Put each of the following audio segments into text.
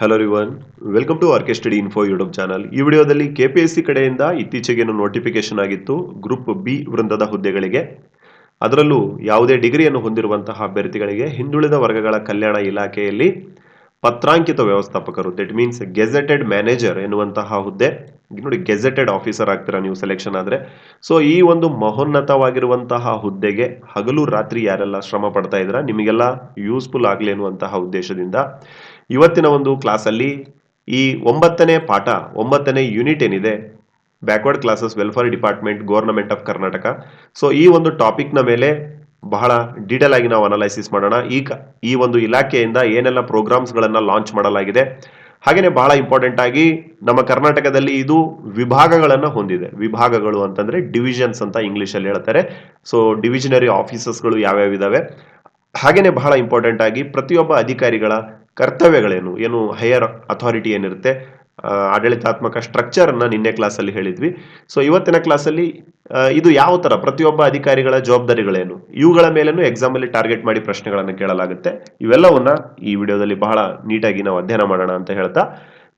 Hello everyone welcome to RK study info YouTube channel ಈ ವಿಡಿಯೋದಲ್ಲಿ K P S C ಕಡೆಯಿಂದ ಇತ್ತೀಚೆಗೇನು notification ಆಗಿತ್ತು ಗ್ರೂಪ್ ಬಿ ವೃಂದದ ಹುದ್ದೆಗಳಿಗೆ. ಅದರಲ್ಲೂ ಯಾವುದೇ ಡಿಗ್ರಿಯನ್ನು ಹೊಂದಿರುವಂತಹ ಅಭ್ಯರ್ಥಿಗಳಿಗೆ ಹಿಂದುಳಿದ ವರ್ಗಗಳ ಕಲ್ಯಾಣ ಇಲಾಖೆಯಲ್ಲಿ ಪತ್ರಾಂಕಿತ ವ್ಯವಸ್ಥಾಪಕರು ದಟ್ ಮೀನ್ಸ್ ಗೆಜೆಟೆಡ್ ಮ್ಯಾನೇಜರ್ ಎನ್ನುವಂತಹ ಹುದ್ದೆ. ನೋಡಿ ಗೆಜೆಟೆಡ್ ಆಫೀಸರ್ ಆಗ್ತೀರಾ ನೀವು ಸೆಲೆಕ್ಷನ್ ಆದರೆ. ಸೊ ಈ ಒಂದು ಮಹೋನ್ನತವಾಗಿರುವಂತಹ ಹುದ್ದೆಗೆ ಹಗಲು ರಾತ್ರಿ ಯಾರೆಲ್ಲ ಶ್ರಮ ಪಡ್ತಾ ಇದ್ದೀರಾ, ನಿಮಗೆಲ್ಲ ಯೂಸ್ಫುಲ್ ಆಗಲಿ ಅನ್ನುವಂತಹ ಉದ್ದೇಶದಿಂದ ಇವತ್ತಿನ ಒಂದು ಕ್ಲಾಸಲ್ಲಿ ಈ ಒಂಬತ್ತನೇ ಪಾಠ, ಒಂಬತ್ತನೇ ಯೂನಿಟ್ ಏನಿದೆ backward classes welfare department government of Karnataka so ಈ ಒಂದು ಟಾಪಿಕ್ನ ಮೇಲೆ ಬಹಳ ಡೀಟೇಲ್ ಆಗಿ ನಾವು ಅನಲೈಸಿಸ್ ಮಾಡೋಣ. ಈಗ ಈ ಒಂದು ಇಲಾಖೆಯಿಂದ ಏನೆಲ್ಲ ಪ್ರೋಗ್ರಾಮ್ಸ್ಗಳನ್ನು ಲಾಂಚ್ ಮಾಡಲಾಗಿದೆ. ಹಾಗೆಯೇ ಬಹಳ ಇಂಪಾರ್ಟೆಂಟ್ ಆಗಿ ನಮ್ಮ ಕರ್ನಾಟಕದಲ್ಲಿ ಇದು ವಿಭಾಗಗಳನ್ನು ಹೊಂದಿದೆ. ವಿಭಾಗಗಳು ಅಂತಂದ್ರೆ ಡಿವಿಷನ್ಸ್ ಅಂತ ಇಂಗ್ಲೀಷಲ್ಲಿ ಹೇಳ್ತಾರೆ. ಸೊ ಡಿವಿಷನರಿ ಆಫೀಸಸ್ಗಳು ಯಾವ್ಯಾವ ಇದಾವೆ? ಹಾಗೆಯೇ ಬಹಳ ಇಂಪಾರ್ಟೆಂಟ್ ಆಗಿ ಪ್ರತಿಯೊಬ್ಬ ಅಧಿಕಾರಿಗಳ ಕರ್ತವ್ಯಗಳೇನು? ಏನು ಹೈಯರ್ ಅಥಾರಿಟಿ ಏನಿರುತ್ತೆ? ಆಡಳಿತಾತ್ಮಕ ಸ್ಟ್ರಕ್ಚರನ್ನು ನಿನ್ನೆ ಕ್ಲಾಸಲ್ಲಿ ಹೇಳಿದ್ವಿ. ಸೊ ಇವತ್ತಿನ ಕ್ಲಾಸಲ್ಲಿ ಇದು ಯಾವ ಥರ ಪ್ರತಿಯೊಬ್ಬ ಅಧಿಕಾರಿಗಳ ಜವಾಬ್ದಾರಿಗಳೇನು? ಇವುಗಳ ಮೇಲೂ ಎಕ್ಸಾಮಲ್ಲಿ ಟಾರ್ಗೆಟ್ ಮಾಡಿ ಪ್ರಶ್ನೆಗಳನ್ನು ಕೇಳಲಾಗುತ್ತೆ. ಇವೆಲ್ಲವನ್ನ ಈ ವಿಡಿಯೋದಲ್ಲಿ ಬಹಳ ನೀಟಾಗಿ ನಾವು ಅಧ್ಯಯನ ಮಾಡೋಣ ಅಂತ ಹೇಳ್ತಾ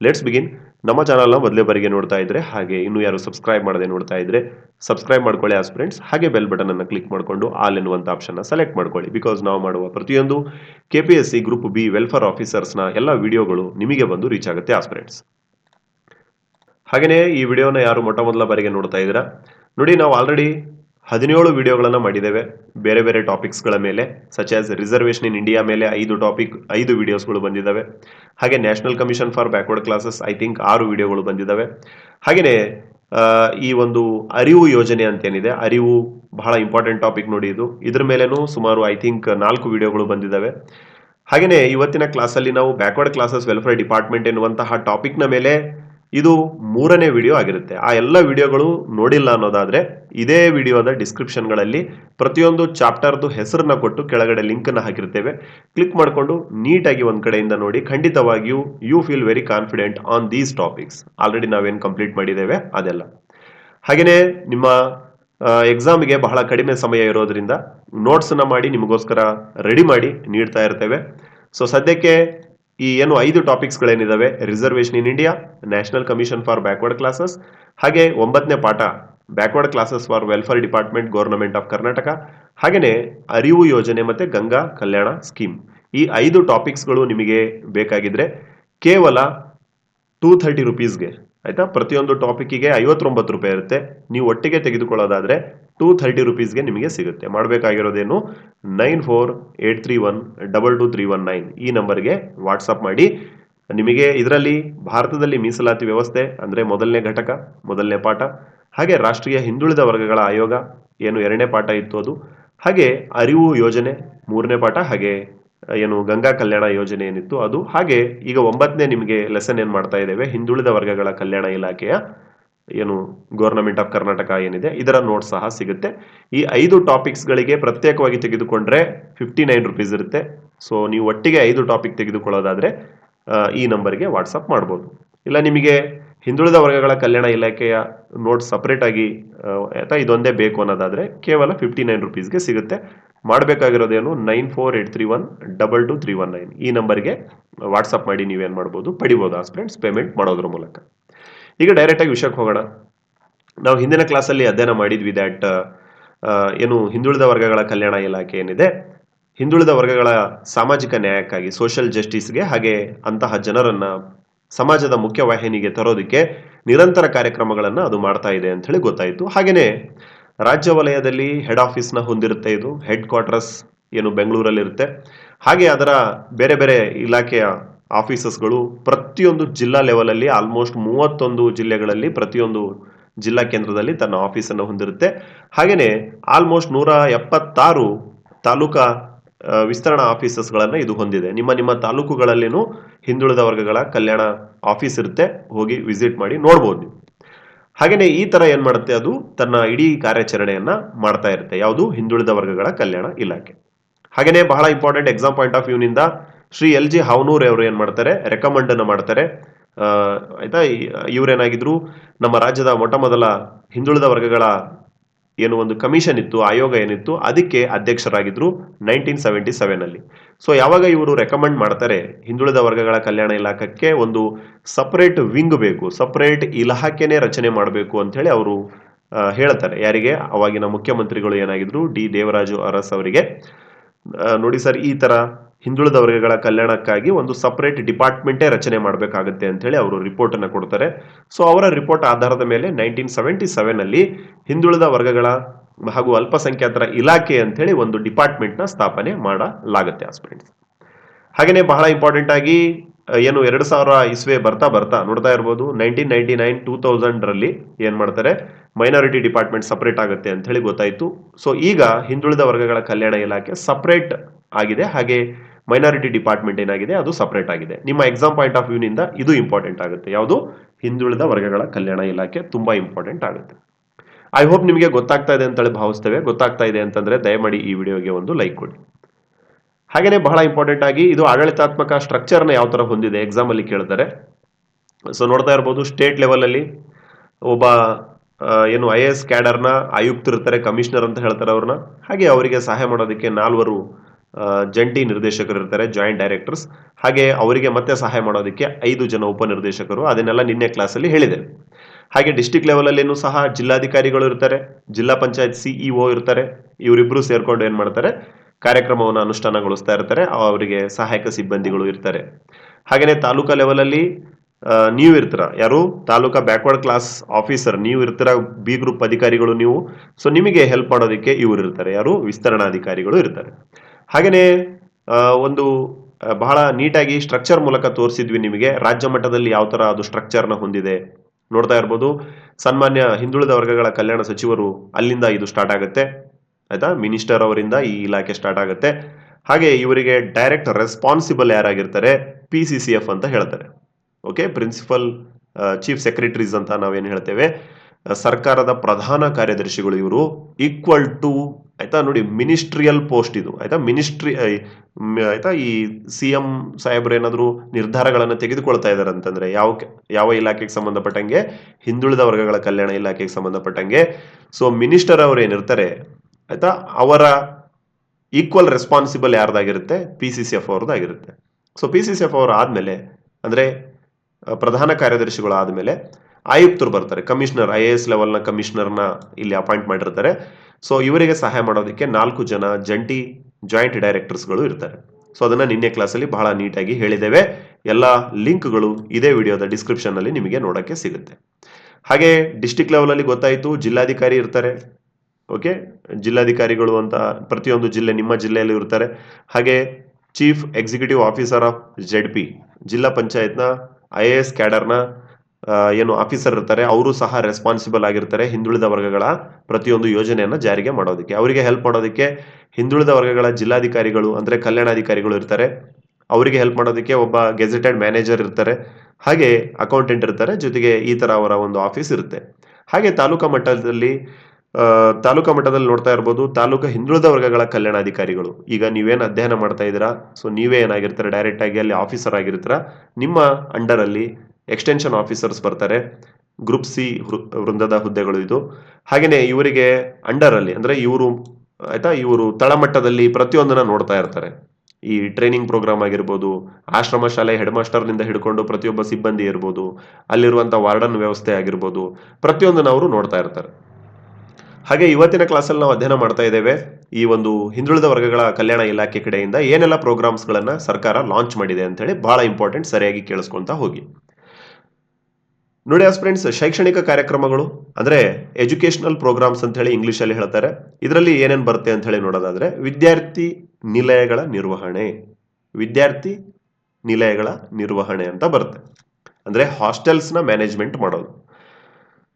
ಲೆಟ್ಸ್ ಬಿಗಿನ್ ನಮ್ಮ ಚಾನಲ್ನ ಮೊದಲೇ ಬಾರಿಗೆ ನೋಡ್ತಾ ಇದ್ರೆ ಹಾಗೆ ಇನ್ನು ಯಾರು ಸಬ್ಸ್ಕ್ರೈಬ್ ಮಾಡದೆ ನೋಡ್ತಾ ಇದ್ರೆ ಸಬ್ಸ್ಕ್ರೈಬ್ ಮಾಡ್ಕೊಳ್ಳಿ ಆಸ್ಪಿರೆಂಟ್ಸ್ ಹಾಗೆ ಬೆಲ್ ಬಟನ್ ಅನ್ನು ಕ್ಲಿಕ್ ಮಾಡಿಕೊಂಡು ಆಲ್ ಎನ್ನುವಂಥ ಆಪ್ಷನ್ ಸೆಲೆಕ್ಟ್ ಮಾಡ್ಕೊಳ್ಳಿ. ಬಿಕಾಸ್ ನಾವು ಮಾಡುವ ಪ್ರತಿಯೊಂದು K P S C group B welfare ಆಫೀಸರ್ಸ್ನ ಎಲ್ಲ ವಿಡಿಯೋಗಳು ನಿಮಗೆ ಬಂದು ರೀಚ್ ಆಗುತ್ತೆ ಆಸ್ಪಿರೆಂಟ್ಸ್ ಹಾಗೆಯೇ ಈ ವಿಡಿಯೋನ ಯಾರು ಮೊಟ್ಟ ಮೊದಲ ಬಾರಿಗೆ ನೋಡ್ತಾ ಇದ್ದೀರಾ? ನೋಡಿ, ನಾವು ಆಲ್ರೆಡಿ ಹದಿನೇಳು ವಿಡಿಯೋಗಳನ್ನು ಮಾಡಿದ್ದೇವೆ. ಬೇರೆ ಬೇರೆ ಟಾಪಿಕ್ಸ್ಗಳ ಮೇಲೆ such as reservation in India ಮೇಲೆ ಐದು ಟಾಪಿಕ್ ಐದು ವಿಡಿಯೋಸ್ಗಳು ಬಂದಿದ್ದಾವೆ. ಹಾಗೆ national commission for backward classes I think ಆರು ವಿಡಿಯೋಗಳು ಬಂದಿದ್ದಾವೆ. ಹಾಗೆಯೇ ಈ ಒಂದು ಅರಿವು ಯೋಜನೆ ಅಂತೇನಿದೆ, ಅರಿವು ಬಹಳ ಇಂಪಾರ್ಟೆಂಟ್ ಟಾಪಿಕ್ ನೋಡಿ ಇದು. ಇದ್ರ ಮೇಲೇನು ಸುಮಾರು ಐ ಥಿಂಕ್ ನಾಲ್ಕು ವಿಡಿಯೋಗಳು ಬಂದಿದ್ದಾವೆ. ಹಾಗೆಯೇ ಇವತ್ತಿನ ಕ್ಲಾಸಲ್ಲಿ ನಾವು ಬ್ಯಾಕ್ವರ್ಡ್ ಕ್ಲಾಸಸ್ ವೆಲ್ಫೇರ್ ಡಿಪಾರ್ಟ್ಮೆಂಟ್ ಎನ್ನುವಂತಹ ಟಾಪಿಕ್ನ ಮೇಲೆ ಇದು ಮೂರನೇ ವಿಡಿಯೋ ಆಗಿರುತ್ತೆ. ಆ ಎಲ್ಲ ವಿಡಿಯೋಗಳು ನೋಡಿಲ್ಲ ಅನ್ನೋದಾದ್ರೆ ಇದೇ ವಿಡಿಯೋದ ಡಿಸ್ಕ್ರಿಪ್ಷನ್ಗಳಲ್ಲಿ ಪ್ರತಿಯೊಂದು ಚಾಪ್ಟರ್ದು ಹೆಸರನ್ನ ಕೊಟ್ಟು ಕೆಳಗಡೆ ಲಿಂಕನ್ನು ಹಾಕಿರ್ತೇವೆ. ಕ್ಲಿಕ್ ಮಾಡಿಕೊಂಡು ನೀಟಾಗಿ ಒಂದು ಕಡೆಯಿಂದ ನೋಡಿ. ಖಂಡಿತವಾಗಿಯೂ you feel very confident on these topics already ನಾವೇನು ಕಂಪ್ಲೀಟ್ ಮಾಡಿದ್ದೇವೆ? ಅದೆಲ್ಲ. ಹಾಗೆಯೇ ನಿಮ್ಮ ಎಕ್ಸಾಮ್ಗೆ ಬಹಳ ಕಡಿಮೆ ಸಮಯ ಇರೋದ್ರಿಂದ ನೋಟ್ಸನ್ನು ಮಾಡಿ ನಿಮಗೋಸ್ಕರ ರೆಡಿ ಮಾಡಿ ನೀಡ್ತಾ ಇರ್ತೇವೆ. ಸೊ ಸದ್ಯಕ್ಕೆ ಈ ಏನು ಐದು ಟಾಪಿಕ್ಸ್ಗಳೇನಿದ್ದಾವೆ reservation in India national commission for backward classes ಹಾಗೆ ಒಂಬತ್ತನೇ ಪಾಠ backward classes for welfare department government of Karnataka ಹಾಗೆಯೇ ಅರಿವು ಯೋಜನೆ ಮತ್ತೆ ಗಂಗಾ ಕಲ್ಯಾಣ ಸ್ಕೀಮ್ ಈ ಐದು ಟಾಪಿಕ್ಸ್ಗಳು ನಿಮಗೆ ಬೇಕಾಗಿದ್ರೆ ಕೇವಲ ಟೂ ಥರ್ಟಿ ರುಪೀಸ್ಗೆ ಆಯ್ತಾ? ಪ್ರತಿಯೊಂದು ಟಾಪಿಕ್ಕಿಗೆ ಐವತ್ತೊಂಬತ್ತು ರೂಪಾಯಿ ಇರುತ್ತೆ. ನೀವು ಒಟ್ಟಿಗೆ ತೆಗೆದುಕೊಳ್ಳೋದಾದ್ರೆ ಟೂ ಥರ್ಟಿ ರುಪೀಸ್ಗೆ ನಿಮಗೆ ಸಿಗುತ್ತೆ. ಮಾಡಬೇಕಾಗಿರೋದೇನು? Nine four eight three one double two three one nine ಈ ನಂಬರ್ಗೆ ವಾಟ್ಸಪ್ ಮಾಡಿ. ನಿಮಗೆ ಇದರಲ್ಲಿ ಭಾರತದಲ್ಲಿ ಮೀಸಲಾತಿ ವ್ಯವಸ್ಥೆ ಅಂದರೆ ಮೊದಲನೇ ಘಟಕ, ಮೊದಲನೇ ಪಾಠ, ಹಾಗೆ ರಾಷ್ಟ್ರೀಯ ಹಿಂದುಳಿದ ವರ್ಗಗಳ ಆಯೋಗ, ಏನು ಎರಡನೇ ಪಾಠ ಇತ್ತು ಅದು, ಹಾಗೆ ಅರಿವು ಯೋಜನೆ ಮೂರನೇ ಪಾಠ ಹಾಗೆ ಏನು ಗಂಗಾ ಕಲ್ಯಾಣ ಯೋಜನೆ ಏನಿತ್ತು ಅದು. ಹಾಗೆ ಈಗ ಒಂಬತ್ತನೇ ನಿಮಗೆ ಲೆಸನ್ ಏನು ಮಾಡ್ತಾ ಇದ್ದೇವೆ? ಹಿಂದುಳಿದ ವರ್ಗಗಳ ಕಲ್ಯಾಣ ಇಲಾಖೆಯ ಏನು ಗೌರ್ನಮೆಂಟ್ ಆಫ್ ಕರ್ನಾಟಕ ಏನಿದೆ, ಇದರ ನೋಟ್ ಸಹ ಸಿಗುತ್ತೆ. ಈ ಐದು ಟಾಪಿಕ್ಸ್ ಗಳಿಗೆ ಪ್ರತ್ಯೇಕವಾಗಿ ತೆಗೆದುಕೊಂಡ್ರೆ ಫಿಫ್ಟಿ ನೈನ್ ರುಪೀಸ್ ಇರುತ್ತೆ. ಸೊ ನೀವು ಒಟ್ಟಿಗೆ ಐದು ಟಾಪಿಕ್ ತೆಗೆದುಕೊಳ್ಳೋದಾದ್ರೆ ಈ ನಂಬರ್ಗೆ ವಾಟ್ಸಪ್ ಮಾಡ್ಬೋದು. ಇಲ್ಲ, ನಿಮಗೆ ಹಿಂದುಳಿದ ವರ್ಗಗಳ ಕಲ್ಯಾಣ ಇಲಾಖೆಯ ನೋಟ್ ಸಪ್ರೇಟ್ ಆಗಿ ಅಥವಾ ಇದೊಂದೇ ಬೇಕು ಅನ್ನೋದಾದ್ರೆ ಕೇವಲ ಫಿಫ್ಟಿ ನೈನ್ ರುಪೀಸ್ಗೆ ಸಿಗುತ್ತೆ. ಮಾಡಬೇಕಾಗಿರೋದೇನು nine four eight three one double two three one nine. ಈ ನಂಬರ್ಗೆ ವಾಟ್ಸಪ್ ಮಾಡಿ ನೀವೇನು ಮಾಡ್ಬೋದು? ಪಡಿಬೋದು ಆ ಸ್ಟೂಡೆಂಟ್ಸ್ ಪೇಮೆಂಟ್ ಮಾಡೋದ್ರ ಮೂಲಕ. ಈಗ ಡೈರೆಕ್ಟಾಗಿ ವಿಷಯಕ್ಕೆ ಹೋಗೋಣ. ನಾವು ಹಿಂದಿನ ಕ್ಲಾಸಲ್ಲಿ ಅಧ್ಯಯನ ಮಾಡಿದ್ವಿ ದ್ಯಾಟ್ ಏನು ಹಿಂದುಳಿದ ವರ್ಗಗಳ ಕಲ್ಯಾಣ ಇಲಾಖೆ ಏನಿದೆ, ಹಿಂದುಳಿದ ವರ್ಗಗಳ ಸಾಮಾಜಿಕ ನ್ಯಾಯಕ್ಕಾಗಿ ಸೋಷಿಯಲ್ ಜಸ್ಟಿಸ್ಗೆ ಹಾಗೆ ಅಂತಹ ಜನರನ್ನು ಸಮಾಜದ ಮುಖ್ಯವಾಹಿನಿಗೆ ತರೋದಕ್ಕೆ ನಿರಂತರ ಕಾರ್ಯಕ್ರಮಗಳನ್ನು ಅದು ಮಾಡ್ತಾ ಇದೆ ಅಂತ ಹೇಳಿ ಗೊತ್ತಾಯಿತು. ಹಾಗೆಯೇ ರಾಜ್ಯ ವಲಯದಲ್ಲಿ ಹೆಡ್ ಆಫೀಸ್ನ ಹೊಂದಿರುತ್ತೆ ಇದು ಹೆಡ್ ಕ್ವಾರ್ಟರ್ಸ್ ಏನು ಬೆಂಗಳೂರಲ್ಲಿರುತ್ತೆ. ಹಾಗೆ ಅದರ ಬೇರೆ ಬೇರೆ ಇಲಾಖೆಯ ಆಫೀಸಸ್ಗಳು ಪ್ರತಿಯೊಂದು ಜಿಲ್ಲಾ ಲೆವೆಲಲ್ಲಿ ಆಲ್ಮೋಸ್ಟ್ ಮೂವತ್ತೊಂದು ಜಿಲ್ಲೆಗಳಲ್ಲಿ ಪ್ರತಿಯೊಂದು ಜಿಲ್ಲಾ ಕೇಂದ್ರದಲ್ಲಿ ತನ್ನ ಆಫೀಸನ್ನು ಹೊಂದಿರುತ್ತೆ. ಹಾಗೆಯೇ ಆಲ್ಮೋಸ್ಟ್ ನೂರ ಎಪ್ಪತ್ತಾರು ತಾಲೂಕಾ ವಿಸ್ತರಣಾ ಆಫೀಸಸ್ಗಳನ್ನು ಇದು ಹೊಂದಿದೆ. ನಿಮ್ಮ ನಿಮ್ಮ ತಾಲೂಕುಗಳಲ್ಲಿನೂ ಹಿಂದುಳಿದ ವರ್ಗಗಳ ಕಲ್ಯಾಣ ಆಫೀಸ್ ಇರುತ್ತೆ. ಹೋಗಿ ವಿಸಿಟ್ ಮಾಡಿ ನೋಡ್ಬೋದು ಹಾಗೆಯೇ ಈ ತರ ಏನ್ ಮಾಡುತ್ತೆ? ಅದು ತನ್ನ ಇಡೀ ಕಾರ್ಯಾಚರಣೆಯನ್ನ ಮಾಡ್ತಾ ಇರುತ್ತೆ. ಯಾವುದು? ಹಿಂದುಳಿದ ವರ್ಗಗಳ ಕಲ್ಯಾಣ ಇಲಾಖೆ. ಹಾಗೆಯೇ ಬಹಳ ಇಂಪಾರ್ಟೆಂಟ್ ಎಕ್ಸಾಮ್ ಪಾಯಿಂಟ್ ಆಫ್ ವ್ಯೂನಿಂದ ಶ್ರೀ ಎಲ್ ಜಿ ಹಾವನೂರ್ ಅವರು ಏನ್ ಮಾಡ್ತಾರೆ? ರೆಕಮೆಂಡ್ ಅನ್ನು ಮಾಡ್ತಾರೆ. ಆಯಿತಾ? ಇವರೇನಾಗಿದ್ರು? ನಮ್ಮ ರಾಜ್ಯದ ಮೊಟ್ಟ ಮೊದಲ ಹಿಂದುಳಿದ ವರ್ಗಗಳ ಏನು ಒಂದು ಕಮಿಷನ್ ಇತ್ತು, ಆಯೋಗ ಏನಿತ್ತು, ಅದಕ್ಕೆ ಅಧ್ಯಕ್ಷರಾಗಿದ್ರು ನೈನ್ಟೀನ್ ಸೆವೆಂಟಿ ಸೆವೆನ್ ಅಲ್ಲಿ. ಸೊ ಯಾವಾಗ ಇವರು ರೆಕಮೆಂಡ್ ಮಾಡ್ತಾರೆ ಹಿಂದುಳಿದ ವರ್ಗಗಳ ಕಲ್ಯಾಣ ಇಲಾಖಕ್ಕೆ ಒಂದು ಸಪರೇಟ್ ವಿಂಗ್ ಬೇಕು ಸಪರೇಟ್ ಇಲಾಖೆನೇ ರಚನೆ ಮಾಡಬೇಕು ಅಂತ ಹೇಳಿ ಅವರು ಹೇಳ್ತಾರೆ. ಯಾರಿಗೆ? ಅವಾಗಿನ ಮುಖ್ಯಮಂತ್ರಿಗಳು ಏನಾಗಿದ್ರು? ಡಿ. ದೇವರಾಜು ಅರಸ್ ಅವರಿಗೆ. ನೋಡಿ ಸರ್, ಈ ತರ ಹಿಂದುಳಿದ ವರ್ಗಗಳ ಕಲ್ಯಾಣಕ್ಕಾಗಿ ಒಂದು ಸಪರೇಟ್ ಡಿಪಾರ್ಟ್ಮೆಂಟೇ ರಚನೆ ಮಾಡಬೇಕಾಗುತ್ತೆ ಅಂತ ಹೇಳಿ ಅವರು ರಿಪೋರ್ಟ್ ಅನ್ನು ಕೊಡ್ತಾರೆ. ಸೊ ಅವರ ರಿಪೋರ್ಟ್ ಆಧಾರದ ಮೇಲೆ ನೈನ್ಟೀನ್ ಸೆವೆಂಟಿ ಸೆವೆನ್ ಅಲ್ಲಿ ಹಿಂದುಳಿದ ವರ್ಗಗಳ ಹಾಗೂ ಅಲ್ಪಸಂಖ್ಯಾತರ ಇಲಾಖೆ ಅಂತ ಹೇಳಿ ಒಂದು ಡಿಪಾರ್ಟ್ಮೆಂಟ್ನ ಸ್ಥಾಪನೆ ಮಾಡಲಾಗುತ್ತೆ ಆಸ್ಪಿರೆಂಟ್ಸ್ ಹಾಗೆಯೇ ಬಹಳ ಇಂಪಾರ್ಟೆಂಟ್ ಆಗಿ ಏನು ಎರಡು ಸಾವಿರ ಇಸ್ವೆ ಬರ್ತಾ ಬರ್ತಾ ನೋಡ್ತಾ ಇರ್ಬೋದು ನೈನ್ಟೀನ್ ನೈನ್ಟಿ ನೈನ್ ಟೂ ತೌಸಂಡ್ರಲ್ಲಿ ರಲ್ಲಿ ಏನ್ ಮಾಡ್ತಾರೆ ಮೈನಾರಿಟಿ ಡಿಪಾರ್ಟ್ಮೆಂಟ್ ಸಪರೇಟ್ ಆಗುತ್ತೆ ಅಂತ ಹೇಳಿ ಗೊತ್ತಾಯಿತು. ಸೊ ಈಗ ಹಿಂದುಳಿದ ವರ್ಗಗಳ ಕಲ್ಯಾಣ ಇಲಾಖೆ ಸಪ್ರೇಟ್ ಆಗಿದೆ, ಹಾಗೆ ಮೈನಾರಿಟಿ ಡಿಪಾರ್ಟ್ಮೆಂಟ್ ಏನಾಗಿದೆ, ಅದು ಸಪ್ರೇಟ್ ಆಗಿದೆ. ನಿಮ್ಮ ಎಕ್ಸಾಮ್ ಪಾಯಿಂಟ್ ಆಫ್ ವ್ಯೂ ನಿಂದ ಇದು ಇಂಪಾರ್ಟೆಂಟ್ ಆಗುತ್ತೆ. ಯಾವುದು? ಹಿಂದುಳಿದ ವರ್ಗಗಳ ಕಲ್ಯಾಣ ಇಲಾಖೆ ತುಂಬಾ ಇಂಪಾರ್ಟೆಂಟ್ ಆಗುತ್ತೆ. ಐ ಹೋಪ್ ನಿಮಗೆ ಗೊತ್ತಾಗ್ತಾ ಇದೆ ಅಂತೇಳಿ ಭಾವಿಸ್ತೇವೆ. ಗೊತ್ತಾಗ್ತಾ ಇದೆ ಅಂತಂದ್ರೆ ದಯಮಾಡಿ ಈ ವಿಡಿಯೋಗೆ ಒಂದು ಲೈಕ್ ಕೊಡಿ. ಹಾಗೆಯೇ ಬಹಳ ಇಂಪಾರ್ಟೆಂಟ್ ಆಗಿ ಇದು ಆಡಳಿತಾತ್ಮಕ ಸ್ಟ್ರಕ್ಚರ್ನ ಯಾವ ತರ ಹೊಂದಿದೆ? ಎಕ್ಸಾಮಲ್ಲಿ ಕೇಳ್ತಾರೆ ಸೊ ನೋಡ್ತಾ ಇರ್ಬೋದು ಸ್ಟೇಟ್ ಲೆವೆಲಲ್ಲಿ ಒಬ್ಬ ಏನು ಐ ಎ ಎಸ್ ಕ್ಯಾಡರ್ನ ಆಯುಕ್ತರಿರ್ತಾರೆ ಕಮಿಷನರ್ ಅಂತ ಹೇಳ್ತಾರೆ ಅವ್ರನ್ನ. ಹಾಗೆ ಅವರಿಗೆ ಸಹಾಯ ಮಾಡೋದಕ್ಕೆ ನಾಲ್ವರು ಜಂಟಿ ನಿರ್ದೇಶಕರು ಇರ್ತಾರೆ ಜಾಯಿಂಟ್ ಡೈರೆಕ್ಟರ್ಸ್ ಹಾಗೆ ಅವರಿಗೆ ಮತ್ತೆ ಸಹಾಯ ಮಾಡೋದಕ್ಕೆ ಐದು ಜನ ಉಪನಿರ್ದೇಶಕರು. ಅದನ್ನೆಲ್ಲ ನಿನ್ನೆ ಕ್ಲಾಸಲ್ಲಿ ಹೇಳಿದೆ ಹಾಗೆ ಡಿಸ್ಟಿಕ್ ಲೆವೆಲ್ ಅಲ್ಲಿನೂ ಸಹ ಜಿಲ್ಲಾಧಿಕಾರಿಗಳು ಇರ್ತಾರೆ, ಜಿಲ್ಲಾ ಪಂಚಾಯತ್ ಸಿಇಒ ಇರ್ತಾರೆ, ಇವರಿಬ್ರು ಸೇರ್ಕೊಂಡು ಏನ್ ಮಾಡ್ತಾರೆ, ಕಾರ್ಯಕ್ರಮವನ್ನು ಅನುಷ್ಠಾನಗೊಳಿಸ್ತಾ ಇರ್ತಾರೆ, ಅವರಿಗೆ ಸಹಾಯಕ ಸಿಬ್ಬಂದಿಗಳು ಇರ್ತಾರೆ. ಹಾಗೆಯೇ ತಾಲೂಕಾ ಲೆವೆಲಲ್ಲಿ ನೀವು ಇರ್ತೀರ? ಯಾರು? ತಾಲೂಕಾ ಬ್ಯಾಕ್ವರ್ಡ್ ಕ್ಲಾಸ್ ಆಫೀಸರ್ ನೀವು ಇರ್ತೀರ? ಬಿ ಗ್ರೂಪ್ ಅಧಿಕಾರಿಗಳು ನೀವು? ಸೊ ನಿಮಗೆ ಹೆಲ್ಪ್ ಮಾಡೋದಕ್ಕೆ ಇವರು ಇರ್ತಾರೆ. ಯಾರು? ವಿಸ್ತರಣಾಧಿಕಾರಿಗಳು ಇರ್ತಾರೆ. ಹಾಗೆಯೇ ಒಂದು, ಬಹಳ ನೀಟಾಗಿ ಸ್ಟ್ರಕ್ಚರ್ ಮೂಲಕ ತೋರಿಸಿದ್ವಿ ನಿಮಗೆ. ರಾಜ್ಯ ಮಟ್ಟದಲ್ಲಿ ಯಾವ ಥರ ಅದು ಸ್ಟ್ರಕ್ಚರ್ನ ಹೊಂದಿದೆ? ನೋಡ್ತಾ ಇರ್ಬೋದು. ಸನ್ಮಾನ್ಯ ಹಿಂದುಳಿದ ವರ್ಗಗಳ ಕಲ್ಯಾಣ ಸಚಿವರು ಅಲ್ಲಿಂದ ಇದು ಸ್ಟಾರ್ಟ್ ಆಗುತ್ತೆ. ಆಯ್ತಾ? ಮಿನಿಸ್ಟರ್ ಅವರಿಂದ ಈ ಇಲಾಖೆ ಸ್ಟಾರ್ಟ್ ಆಗುತ್ತೆ. ಹಾಗೆ ಇವರಿಗೆ ಡೈರೆಕ್ಟ್ ರೆಸ್ಪಾನ್ಸಿಬಲ್ ಯಾರಾಗಿರ್ತಾರೆ? ಪಿ ಸಿ ಸಿ ಎಫ್ ಅಂತ ಹೇಳ್ತಾರೆ. ಓಕೆ ಪ್ರಿನ್ಸಿಪಲ್ ಚೀಫ್ ಸೆಕ್ರೆಟರೀಸ್ ಅಂತ ನಾವೇನು ಹೇಳ್ತೇವೆ? ಸರ್ಕಾರದ ಪ್ರಧಾನ ಕಾರ್ಯದರ್ಶಿಗಳು ಇವರು. ಈಕ್ವಲ್ ಟು ಆಯ್ತಾ? ನೋಡಿ ಮಿನಿಸ್ಟ್ರಿಯಲ್ ಪೋಸ್ಟ್ ಇದು. ಆಯ್ತಾ? ಮಿನಿಸ್ಟ್ರಿ ಆಯ್ತಾ? ಈ ಸಿ ಎಂ ಸಾಹೇಬ್ರು ಏನಾದರೂ ನಿರ್ಧಾರಗಳನ್ನು ತೆಗೆದುಕೊಳ್ತಾ ಇದ್ದಾರೆ ಅಂತಂದ್ರೆ ಯಾವ ಯಾವ ಇಲಾಖೆಗೆ ಸಂಬಂಧಪಟ್ಟಂಗೆ? ಹಿಂದುಳಿದ ವರ್ಗಗಳ ಕಲ್ಯಾಣ ಇಲಾಖೆಗೆ ಸಂಬಂಧಪಟ್ಟಂಗೆ. ಸೊ ಮಿನಿಸ್ಟರ್ ಅವರು ಏನಿರ್ತಾರೆ, ಆಯ್ತಾ? ಅವರ ಈಕ್ವಲ್ ರೆಸ್ಪಾನ್ಸಿಬಲ್ ಯಾರ್ದಾಗಿರುತ್ತೆ? P C C F ಅವ್ರದ್ದಾಗಿರುತ್ತೆ. So P C C F ಅವರು ಆದಮೇಲೆ, ಅಂದ್ರೆ ಪ್ರಧಾನ ಕಾರ್ಯದರ್ಶಿಗಳು ಆದಮೇಲೆ, ಆಯುಕ್ತರು ಬರ್ತಾರೆ. ಕಮಿಷನರ್ ಐ ಎ ಎಸ್ ಲೆವೆಲ್ನ ಕಮಿಷನರ್ನ ಇಲ್ಲಿ ಅಪಾಯಿಂಟ್ ಮಾಡಿರ್ತಾರೆ. ಸೊ ಇವರಿಗೆ ಸಹಾಯ ಮಾಡೋದಕ್ಕೆ ನಾಲ್ಕು ಜನ ಜಂಟಿ ಜಾಯಿಂಟ್ ಡೈರೆಕ್ಟರ್ಸ್ಗಳು ಇರ್ತಾರೆ. ಸೊ ಅದನ್ನ ನಿನ್ನೆ ಕ್ಲಾಸಲ್ಲಿ ಬಹಳ ನೀಟಾಗಿ ಹೇಳಿದ್ದೇವೆ. ಎಲ್ಲ ಲಿಂಕ್ಗಳು ಇದೇ ವಿಡಿಯೋದ ಡಿಸ್ಕ್ರಿಪ್ಷನ್ ಅಲ್ಲಿ ನಿಮಗೆ ನೋಡಕ್ಕೆ ಸಿಗುತ್ತೆ. ಹಾಗೆ ಡಿಸ್ಟಿಕ್ ಲೆವೆಲಲ್ಲಿ ಗೊತ್ತಾಯಿತು, ಜಿಲ್ಲಾಧಿಕಾರಿ ಇರ್ತಾರೆ. ಓಕೆ ಜಿಲ್ಲಾಧಿಕಾರಿಗಳು ಅಂತ ಪ್ರತಿಯೊಂದು ಜಿಲ್ಲೆ ನಿಮ್ಮ ಜಿಲ್ಲೆಯಲ್ಲಿ ಇರ್ತಾರೆ. ಹಾಗೆ chief executive officer of Z P ಜಿಲ್ಲಾ ಪಂಚಾಯತ್ನ ಐ ಎ ಎಸ್ ಕ್ಯಾಡರ್ನ ಏನು ಆಫೀಸರ್ ಇರ್ತಾರೆ, ಅವರು ಸಹ ರೆಸ್ಪಾನ್ಸಿಬಲ್ ಆಗಿರ್ತಾರೆ ಹಿಂದುಳಿದ ವರ್ಗಗಳ ಪ್ರತಿಯೊಂದು ಯೋಜನೆಯನ್ನು ಜಾರಿಗೆ ಮಾಡೋದಕ್ಕೆ. ಅವರಿಗೆ ಹೆಲ್ಪ್ ಮಾಡೋದಕ್ಕೆ ಹಿಂದುಳಿದ ವರ್ಗಗಳ ಜಿಲ್ಲಾಧಿಕಾರಿಗಳು ಅಂದರೆ ಕಲ್ಯಾಣಾಧಿಕಾರಿಗಳು ಇರ್ತಾರೆ. ಅವರಿಗೆ ಹೆಲ್ಪ್ ಮಾಡೋದಕ್ಕೆ ಒಬ್ಬ ಗೆಜೆಟೆಡ್ ಮ್ಯಾನೇಜರ್ ಇರ್ತಾರೆ. ಹಾಗೆ ಅಕೌಂಟೆಂಟ್ ಇರ್ತಾರೆ, ಜೊತೆಗೆ ಈ ಥರ ಅವರ ಒಂದು ಆಫೀಸ್ ಇರುತ್ತೆ. ಹಾಗೆ ತಾಲೂಕಾ ಮಟ್ಟದಲ್ಲಿ ತಾಲೂಕಾ ಮಟ್ಟದಲ್ಲಿ ನೋಡ್ತಾ ಇರ್ಬೋದು, ತಾಲೂಕ ಹಿಂದುಳಿದ ವರ್ಗಗಳ ಕಲ್ಯಾಣಾಧಿಕಾರಿಗಳು. ಈಗ ನೀವೇನು ಅಧ್ಯಯನ ಮಾಡ್ತಾ ಇದ್ದೀರಾ? ಸೊ ನೀವೇ ಏನಾಗಿರ್ತಾರೆ? ಡೈರೆಕ್ಟಾಗಿ ಅಲ್ಲಿ ಆಫೀಸರ್ ಆಗಿರ್ತೀರ? ನಿಮ್ಮ ಅಂಡರ್ ಅಲ್ಲಿ ಎಕ್ಸ್ಟೆನ್ಷನ್ ಆಫೀಸರ್ಸ್ ಬರ್ತಾರೆ. ಗ್ರೂಪ್ ಸಿ ವೃಂದದ ಹುದ್ದೆಗಳು ಇದು. ಹಾಗೆಯೇ ಇವರಿಗೆ ಅಂಡರ್ ಅಲ್ಲಿ, ಅಂದ್ರೆ ಇವರು, ಆಯಿತಾ, ಇವರು ತಳಮಟ್ಟದಲ್ಲಿ ಪ್ರತಿಯೊಂದನ್ನ ನೋಡ್ತಾ ಇರ್ತಾರೆ. ಈ ಟ್ರೈನಿಂಗ್ ಪ್ರೋಗ್ರಾಮ್ ಆಗಿರ್ಬೋದು, ಆಶ್ರಮ ಶಾಲೆ ಹೆಡ್ ಮಾಸ್ಟರ್ನಿಂದ ಹಿಡ್ಕೊಂಡು ಪ್ರತಿಯೊಬ್ಬ ಸಿಬ್ಬಂದಿ ಇರ್ಬೋದು ಅಲ್ಲಿರುವಂಥ ವಾರ್ಡನ್ ವ್ಯವಸ್ಥೆ ಆಗಿರ್ಬೋದು, ಪ್ರತಿಯೊಂದನ್ನ ಅವರು ನೋಡ್ತಾ ಇರ್ತಾರೆ. ಹಾಗೆ ಇವತ್ತಿನ ಕ್ಲಾಸಲ್ಲಿ ನಾವು ಅಧ್ಯಯನ ಮಾಡ್ತಾ ಇದ್ದೇವೆ, ಈ ಒಂದು ಹಿಂದುಳಿದ ವರ್ಗಗಳ ಕಲ್ಯಾಣ ಇಲಾಖೆ ಕಡೆಯಿಂದ ಏನೆಲ್ಲ ಪ್ರೋಗ್ರಾಮ್ಸ್ಗಳನ್ನು ಸರ್ಕಾರ ಲಾಂಚ್ ಮಾಡಿದೆ ಅಂತ ಹೇಳಿ ಬಹಳ ಇಂಪಾರ್ಟೆಂಟ್ ಸರಿಯಾಗಿ ಕೇಳಿಸ್ಕೊಂತ ಹೋಗಿ. ನೋಡಿ ಫ್ರೆಂಡ್ಸ್, ಶೈಕ್ಷಣಿಕ ಕಾರ್ಯಕ್ರಮಗಳು, ಅಂದ್ರೆ ಎಜುಕೇಶನಲ್ ಪ್ರೋಗ್ರಾಮ್ಸ್ ಅಂತ ಹೇಳಿ ಇಂಗ್ಲಿಷ್ ಅಲ್ಲಿ ಹೇಳ್ತಾರೆ. ಇದರಲ್ಲಿ ಏನೇನು ಬರುತ್ತೆ ಅಂತ ಹೇಳಿ ನೋಡೋದಾದ್ರೆ, ವಿದ್ಯಾರ್ಥಿ ನಿಲಯಗಳ ನಿರ್ವಹಣೆ. ವಿದ್ಯಾರ್ಥಿ ನಿಲಯಗಳ ನಿರ್ವಹಣೆ ಅಂತ ಬರುತ್ತೆ. ಅಂದ್ರೆ ಹಾಸ್ಟೆಲ್ಸ್ನ ಮ್ಯಾನೇಜ್ಮೆಂಟ್ ಮಾಡೋದು.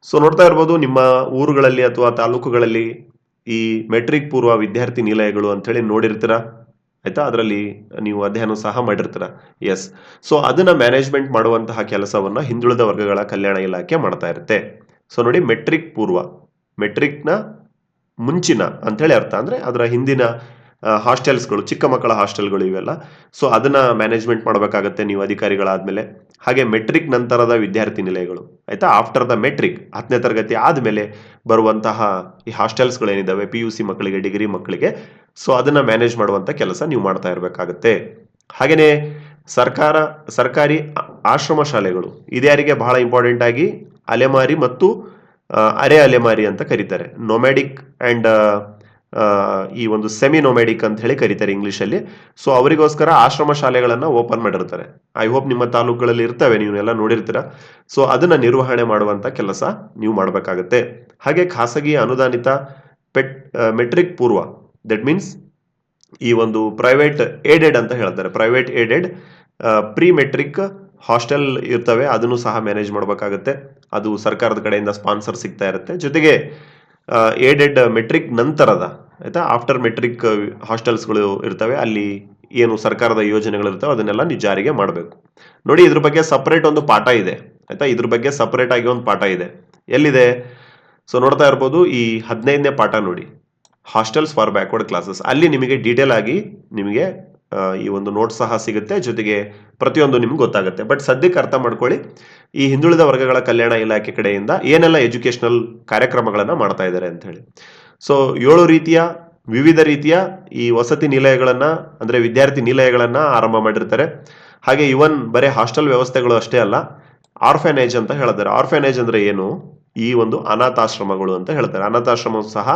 ಸೊ ನೋಡ್ತಾ ಇರ್ಬೋದು, ನಿಮ್ಮ ಊರುಗಳಲ್ಲಿ ಅಥವಾ ತಾಲೂಕುಗಳಲ್ಲಿ ಈ ಮೆಟ್ರಿಕ್ ಪೂರ್ವ ವಿದ್ಯಾರ್ಥಿ ನಿಲಯಗಳು ಅಂತ ಹೇಳಿ ನೋಡಿರ್ತೀರಾ? ಆಯ್ತಾ? ಅದರಲ್ಲಿ ನೀವು ಅಧ್ಯಯನ ಸಹ ಮಾಡಿರ್ತೀರ? ಎಸ್ ಸೊ ಅದನ್ನ ಮ್ಯಾನೇಜ್ಮೆಂಟ್ ಮಾಡುವಂತಹ ಕೆಲಸವನ್ನ ಹಿಂದುಳಿದ ವರ್ಗಗಳ ಕಲ್ಯಾಣ ಇಲಾಖೆ ಮಾಡ್ತಾ ಇರುತ್ತೆ. ಸೊ ನೋಡಿ ಮೆಟ್ರಿಕ್ ಪೂರ್ವ. ಮೆಟ್ರಿಕ್ನ ಮುಂಚಿನ ಅಂತೇಳಿ ಅರ್ಥ ಅಂದ್ರೆ ಅದರ ಹಿಂದಿನ ಹಾಸ್ಟೆಲ್ಸ್ಗಳು ಚಿಕ್ಕ ಮಕ್ಕಳ ಹಾಸ್ಟೆಲ್ಗಳು ಇವೆಲ್ಲ. ಸೊ ಅದನ್ನ ಮ್ಯಾನೇಜ್ಮೆಂಟ್ ಮಾಡಬೇಕಾಗತ್ತೆ ನೀವು ಅಧಿಕಾರಿಗಳಾದಮೇಲೆ. ಹಾಗೆ ಮೆಟ್ರಿಕ್ ನಂತರದ ವಿದ್ಯಾರ್ಥಿ ನಿಲಯಗಳು. ಆಯಿತಾ? ಆಫ್ಟರ್ ದ ಮೆಟ್ರಿಕ್ ಹತ್ತನೇ ತರಗತಿ ಆದ್ಮೇಲೆ ಬರುವಂತಹ ಈ ಹಾಸ್ಟೆಲ್ಸ್ಗಳು ಏನಿದಾವೆ ಪಿ ಯು ಸಿ ಮಕ್ಕಳಿಗೆ ಡಿಗ್ರಿ ಮಕ್ಕಳಿಗೆ ಸೊ ಅದನ್ನ ಮ್ಯಾನೇಜ್ ಮಾಡುವಂತ ಕೆಲಸ ನೀವು ಮಾಡ್ತಾ ಇರಬೇಕಾಗುತ್ತೆ. ಹಾಗೆಯೇ ಸರ್ಕಾರ, ಸರ್ಕಾರಿ ಆಶ್ರಮ ಶಾಲೆಗಳು ಇದ್ಯಾರಿಗೆ ಬಹಳ ಇಂಪಾರ್ಟೆಂಟ್ ಆಗಿ ಅಲೆಮಾರಿ ಮತ್ತು ಅರೆ ಅಲೆಮಾರಿ ಅಂತ ಕರೀತಾರೆ. ನೊಮ್ಯಾಡಿಕ್ ಅಂಡ್ ಈ ಒಂದು ಸೆಮಿ ನೊಮ್ಯಾಡಿಕ್ ಅಂತ ಹೇಳಿ ಕರೀತಾರೆ ಇಂಗ್ಲೀಷಲ್ಲಿ. ಸೊ ಅವರಿಗೋಸ್ಕರ ಆಶ್ರಮ ಶಾಲೆಗಳನ್ನು ಓಪನ್ ಮಾಡಿರ್ತಾರೆ. ಐ ಹೋಪ್ ನಿಮ್ಮ ತಾಲೂಕುಗಳಲ್ಲಿ ಇರ್ತವೆ ನೀವು ಎಲ್ಲ ನೋಡಿರ್ತೀರ. ಸೊ ಅದನ್ನ ನಿರ್ವಹಣೆ ಮಾಡುವಂತ ಕೆಲಸ ನೀವು ಮಾಡಬೇಕಾಗುತ್ತೆ. ಹಾಗೆ ಖಾಸಗಿ ಅನುದಾನಿತ ಪೆಟ್ ಮೆಟ್ರಿಕ್ ಪೂರ್ವ ದಟ್ ಮೀನ್ಸ್ ಈ ಒಂದು ಪ್ರೈವೇಟ್ ಏಡೆಡ್ ಅಂತ ಹೇಳ್ತಾರೆ. Private aided pre matric hostel ಇರ್ತವೆ. ಅದನ್ನು ಸಹ ಮ್ಯಾನೇಜ್ ಮಾಡಬೇಕಾಗುತ್ತೆ. ಅದು ಸರ್ಕಾರದ ಕಡೆಯಿಂದ ಸ್ಪಾನ್ಸರ್ ಸಿಗ್ತಾ ಇರುತ್ತೆ. ಜೊತೆಗೆ ಏಡೆಡ್ ಮೆಟ್ರಿಕ್ ನಂತರದ, ಆಯ್ತಾ? ಆಫ್ಟರ್ ಮೆಟ್ರಿಕ್ ಹಾಸ್ಟೆಲ್ಸ್ಗಳು ಇರ್ತವೆ, ಅಲ್ಲಿ ಏನು ಸರ್ಕಾರದ ಯೋಜನೆಗಳು ಇರ್ತವೆ, ಅದನ್ನೆಲ್ಲ ನೀವು ಜಾರಿಗೆ ಮಾಡಬೇಕು. ನೋಡಿ, ಇದ್ರ ಬಗ್ಗೆ ಸಪ್ರೇಟ್ ಒಂದು ಪಾಠ ಇದೆ, ಆಯ್ತಾ? ಇದ್ರ ಬಗ್ಗೆ ಸಪರೇಟ್ ಆಗಿ ಒಂದು ಪಾಠ ಇದೆ. ಎಲ್ಲಿದೆ? ಸೊ, ನೋಡ್ತಾ ಇರ್ಬೋದು, ಈ ಹದಿನೈದನೇ ಪಾಠ ನೋಡಿ. Hostels for backward classes. ಅಲ್ಲಿ ನಿಮಗೆ ಡೀಟೇಲ್ ಆಗಿ ನಿಮಗೆ ಈ ಒಂದು ನೋಟ್ ಸಹ ಸಿಗುತ್ತೆ, ಜೊತೆಗೆ ಪ್ರತಿಯೊಂದು ನಿಮ್ಗೆ ಗೊತ್ತಾಗುತ್ತೆ. ಬಟ್ ಸದ್ಯಕ್ಕೆ ಅರ್ಥ ಮಾಡ್ಕೊಳ್ಳಿ, ಈ ಹಿಂದುಳಿದ ವರ್ಗಗಳ ಕಲ್ಯಾಣ ಇಲಾಖೆ ಕಡೆಯಿಂದ ಏನೆಲ್ಲ ಎಜುಕೇಶನಲ್ ಕಾರ್ಯಕ್ರಮಗಳನ್ನು ಮಾಡ್ತಾ ಇದ್ದಾರೆ ಅಂತ ಹೇಳಿ. ಸೊ ಏಳು ರೀತಿಯ, ವಿವಿಧ ರೀತಿಯ ಈ ವಸತಿ ನಿಲಯಗಳನ್ನು, ಅಂದರೆ ವಿದ್ಯಾರ್ಥಿ ನಿಲಯಗಳನ್ನು ಆರಂಭ ಮಾಡಿರ್ತಾರೆ. ಹಾಗೆ ಇವನ್ ಬರೀ ಹಾಸ್ಟೆಲ್ ವ್ಯವಸ್ಥೆಗಳು ಅಷ್ಟೇ ಅಲ್ಲ ಆರ್ಫೆನೇಜ್ ಅಂತ ಹೇಳ್ತಾರೆ. ಆರ್ಫೆನೇಜ್ ಅಂದರೆ ಏನು? ಈ ಒಂದು ಅನಾಥಾಶ್ರಮಗಳು ಅಂತ ಹೇಳ್ತಾರೆ. ಅನಾಥಾಶ್ರಮ ಸಹ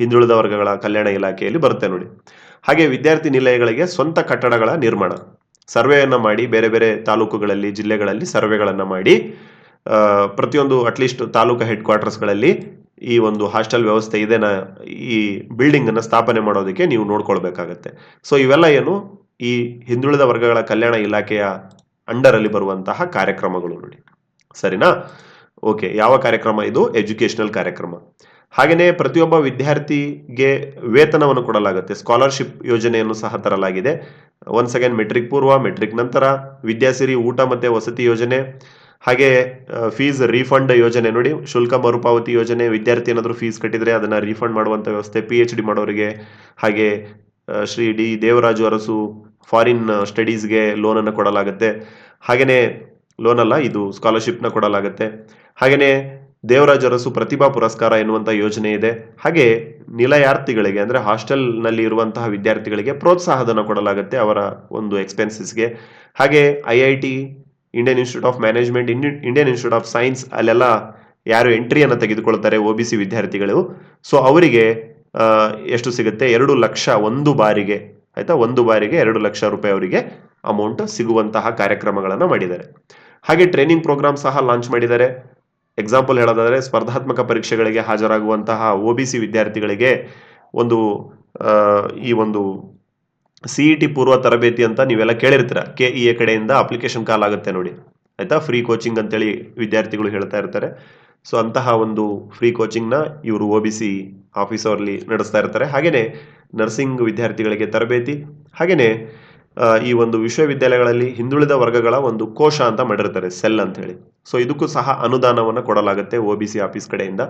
ಹಿಂದುಳಿದ ವರ್ಗಗಳ ಕಲ್ಯಾಣ ಇಲಾಖೆಯಲ್ಲಿ ಬರುತ್ತೆ ನೋಡಿ. ಹಾಗೆ ವಿದ್ಯಾರ್ಥಿ ನಿಲಯಗಳಿಗೆ ಸ್ವಂತ ಕಟ್ಟಡಗಳ ನಿರ್ಮಾಣ. ಸರ್ವೆಯನ್ನು ಮಾಡಿ ಬೇರೆ ಬೇರೆ ತಾಲೂಕುಗಳಲ್ಲಿ, ಜಿಲ್ಲೆಗಳಲ್ಲಿ ಸರ್ವೆಗಳನ್ನು ಮಾಡಿ ಪ್ರತಿಯೊಂದು ಅಟ್ಲೀಸ್ಟ್ ತಾಲೂಕು ಹೆಡ್ ಕ್ವಾರ್ಟರ್ಸ್ಗಳಲ್ಲಿ ಈ ಒಂದು ಹಾಸ್ಟೆಲ್ ವ್ಯವಸ್ಥೆ ಇದೆನ ಈ ಬಿಲ್ಡಿಂಗ್ ಅನ್ನ ಸ್ಥಾಪನೆ ಮಾಡೋದಕ್ಕೆ ನೀವು ನೋಡ್ಕೊಳ್ಬೇಕಾಗತ್ತೆ. ಸೊ ಇವೆಲ್ಲ ಏನು? ಈ ಹಿಂದುಳಿದ ವರ್ಗಗಳ ಕಲ್ಯಾಣ ಇಲಾಖೆಯ ಅಂಡರಲ್ಲಿ ಬರುವಂತಹ ಕಾರ್ಯಕ್ರಮಗಳು ನೋಡಿ. ಸರಿನಾ? ಓಕೆ ಯಾವ ಕಾರ್ಯಕ್ರಮ ಇದು? ಎಜುಕೇಶನಲ್ ಕಾರ್ಯಕ್ರಮ. ಹಾಗೆಯೇ ಪ್ರತಿಯೊಬ್ಬ ವಿದ್ಯಾರ್ಥಿಗೆ ವೇತನವನ್ನು ಕೊಡಲಾಗುತ್ತೆ. ಸ್ಕಾಲರ್ಶಿಪ್ ಯೋಜನೆಯನ್ನು ಸಹ ತರಲಾಗಿದೆ. ಒನ್ ಅಗೇನ್ ಮೆಟ್ರಿಕ್ ಪೂರ್ವ ಮೆಟ್ರಿಕ್ ನಂತರ ವಿದ್ಯಾಸಿರಿ ಊಟ ಮತ್ತೆ ವಸತಿ ಯೋಜನೆ, ಹಾಗೆ ಫೀಸ್ ರೀಫಂಡ್ ಯೋಜನೆ ನೋಡಿ, ಶುಲ್ಕ ಮರುಪಾವತಿ ಯೋಜನೆ, ವಿದ್ಯಾರ್ಥಿ ಏನಾದರೂ ಫೀಸ್ ಕಟ್ಟಿದರೆ ಅದನ್ನು ರೀಫಂಡ್ ಮಾಡುವಂಥ ವ್ಯವಸ್ಥೆ ಪಿ ಎಚ್ ಡಿ ಮಾಡೋರಿಗೆ, ಹಾಗೆ ಶ್ರೀ ಡಿ ದೇವರಾಜು ಅರಸು ಫಾರಿನ್ ಸ್ಟಡೀಸ್ಗೆ ಲೋನನ್ನು ಕೊಡಲಾಗುತ್ತೆ. ಹಾಗೆಯೇ ಲೋನ್ ಅಲ್ಲ, ಇದು ಸ್ಕಾಲರ್ಶಿಪ್ನ ಕೊಡಲಾಗುತ್ತೆ. ಹಾಗೆಯೇ ದೇವರಾಜ ಅರಸು ಪ್ರತಿಭಾ ಪುರಸ್ಕಾರ ಎನ್ನುವಂಥ ಯೋಜನೆ ಇದೆ. ಹಾಗೆ ನಿಲಯಾರ್ಥಿಗಳಿಗೆ ಅಂದ್ರೆ ಹಾಸ್ಟೆಲ್ನಲ್ಲಿ ಇರುವಂತಹ ವಿದ್ಯಾರ್ಥಿಗಳಿಗೆ ಪ್ರೋತ್ಸಾಹಧನ ಕೊಡಲಾಗುತ್ತೆ ಅವರ ಒಂದು ಎಕ್ಸ್ಪೆನ್ಸಸ್ಗೆ ಹಾಗೆ I I T Indian institute of management Indian institute of science ಅಲ್ಲೆಲ್ಲ ಯಾರು ಎಂಟ್ರಿಯನ್ನು ತೆಗೆದುಕೊಳ್ತಾರೆ ಒ ಬಿ ಸಿ ವಿದ್ಯಾರ್ಥಿಗಳು. ಸೊ ಅವರಿಗೆ ಎಷ್ಟು ಸಿಗುತ್ತೆ? ಎರಡು ಲಕ್ಷ ಒಂದು ಬಾರಿಗೆ, ಆಯಿತಾ? ಒಂದು ಬಾರಿಗೆ ಎರಡು ಲಕ್ಷ ರೂಪಾಯಿ ಅವರಿಗೆ ಅಮೌಂಟ್ ಸಿಗುವಂತಹ ಕಾರ್ಯಕ್ರಮಗಳನ್ನು ಮಾಡಿದ್ದಾರೆ. ಹಾಗೆ ಟ್ರೈನಿಂಗ್ ಪ್ರೋಗ್ರಾಮ್ ಸಹ ಲಾಂಚ್ ಮಾಡಿದ್ದಾರೆ. ಎಕ್ಸಾಂಪಲ್ ಹೇಳೋದಾದರೆ ಸ್ಪರ್ಧಾತ್ಮಕ ಪರೀಕ್ಷೆಗಳಿಗೆ ಹಾಜರಾಗುವಂತಹ ಒ ಬಿ ಸಿ ವಿದ್ಯಾರ್ಥಿಗಳಿಗೆ ಒಂದು ಈ ಒಂದು ಸಿಇ ಟಿ ಪೂರ್ವ ತರಬೇತಿ ಅಂತ ನೀವೆಲ್ಲ ಕೇಳಿರ್ತೀರ. ಕೆ ಇ ಎ ಕಡೆಯಿಂದ ಅಪ್ಲಿಕೇಶನ್ ಕಾಲ್ ಆಗುತ್ತೆ ನೋಡಿ. ಆಯಿತಾ? ಫ್ರೀ ಕೋಚಿಂಗ್ ಅಂತೇಳಿ ವಿದ್ಯಾರ್ಥಿಗಳು ಹೇಳ್ತಾ ಇರ್ತಾರೆ. ಸೊ ಅಂತಹ ಒಂದು ಫ್ರೀ ಕೋಚಿಂಗ್ನ ಇವರು ಒ ಬಿ ಸಿ ಆಫೀಸರ್ಲಿ ನಡೆಸ್ತಾ ಇರ್ತಾರೆ. ಹಾಗೆಯೇ ನರ್ಸಿಂಗ್ ವಿದ್ಯಾರ್ಥಿಗಳಿಗೆ ತರಬೇತಿ ಹಾಗೆಯೇ ಈ ಒಂದು ವಿಶ್ವವಿದ್ಯಾಲಯಗಳಲ್ಲಿ ಹಿಂದುಳಿದ ವರ್ಗಗಳ ಒಂದು ಕೋಶ ಅಂತ ಮಾಡಿರ್ತಾರೆ, ಸೆಲ್ ಅಂತ ಹೇಳಿ ಸೊ ಇದಕ್ಕೂ ಸಹ ಅನುದಾನವನ್ನು ಕೊಡಲಾಗುತ್ತೆ ಒ ಬಿ ಸಿ ಆಫೀಸ್ ಕಡೆಯಿಂದ.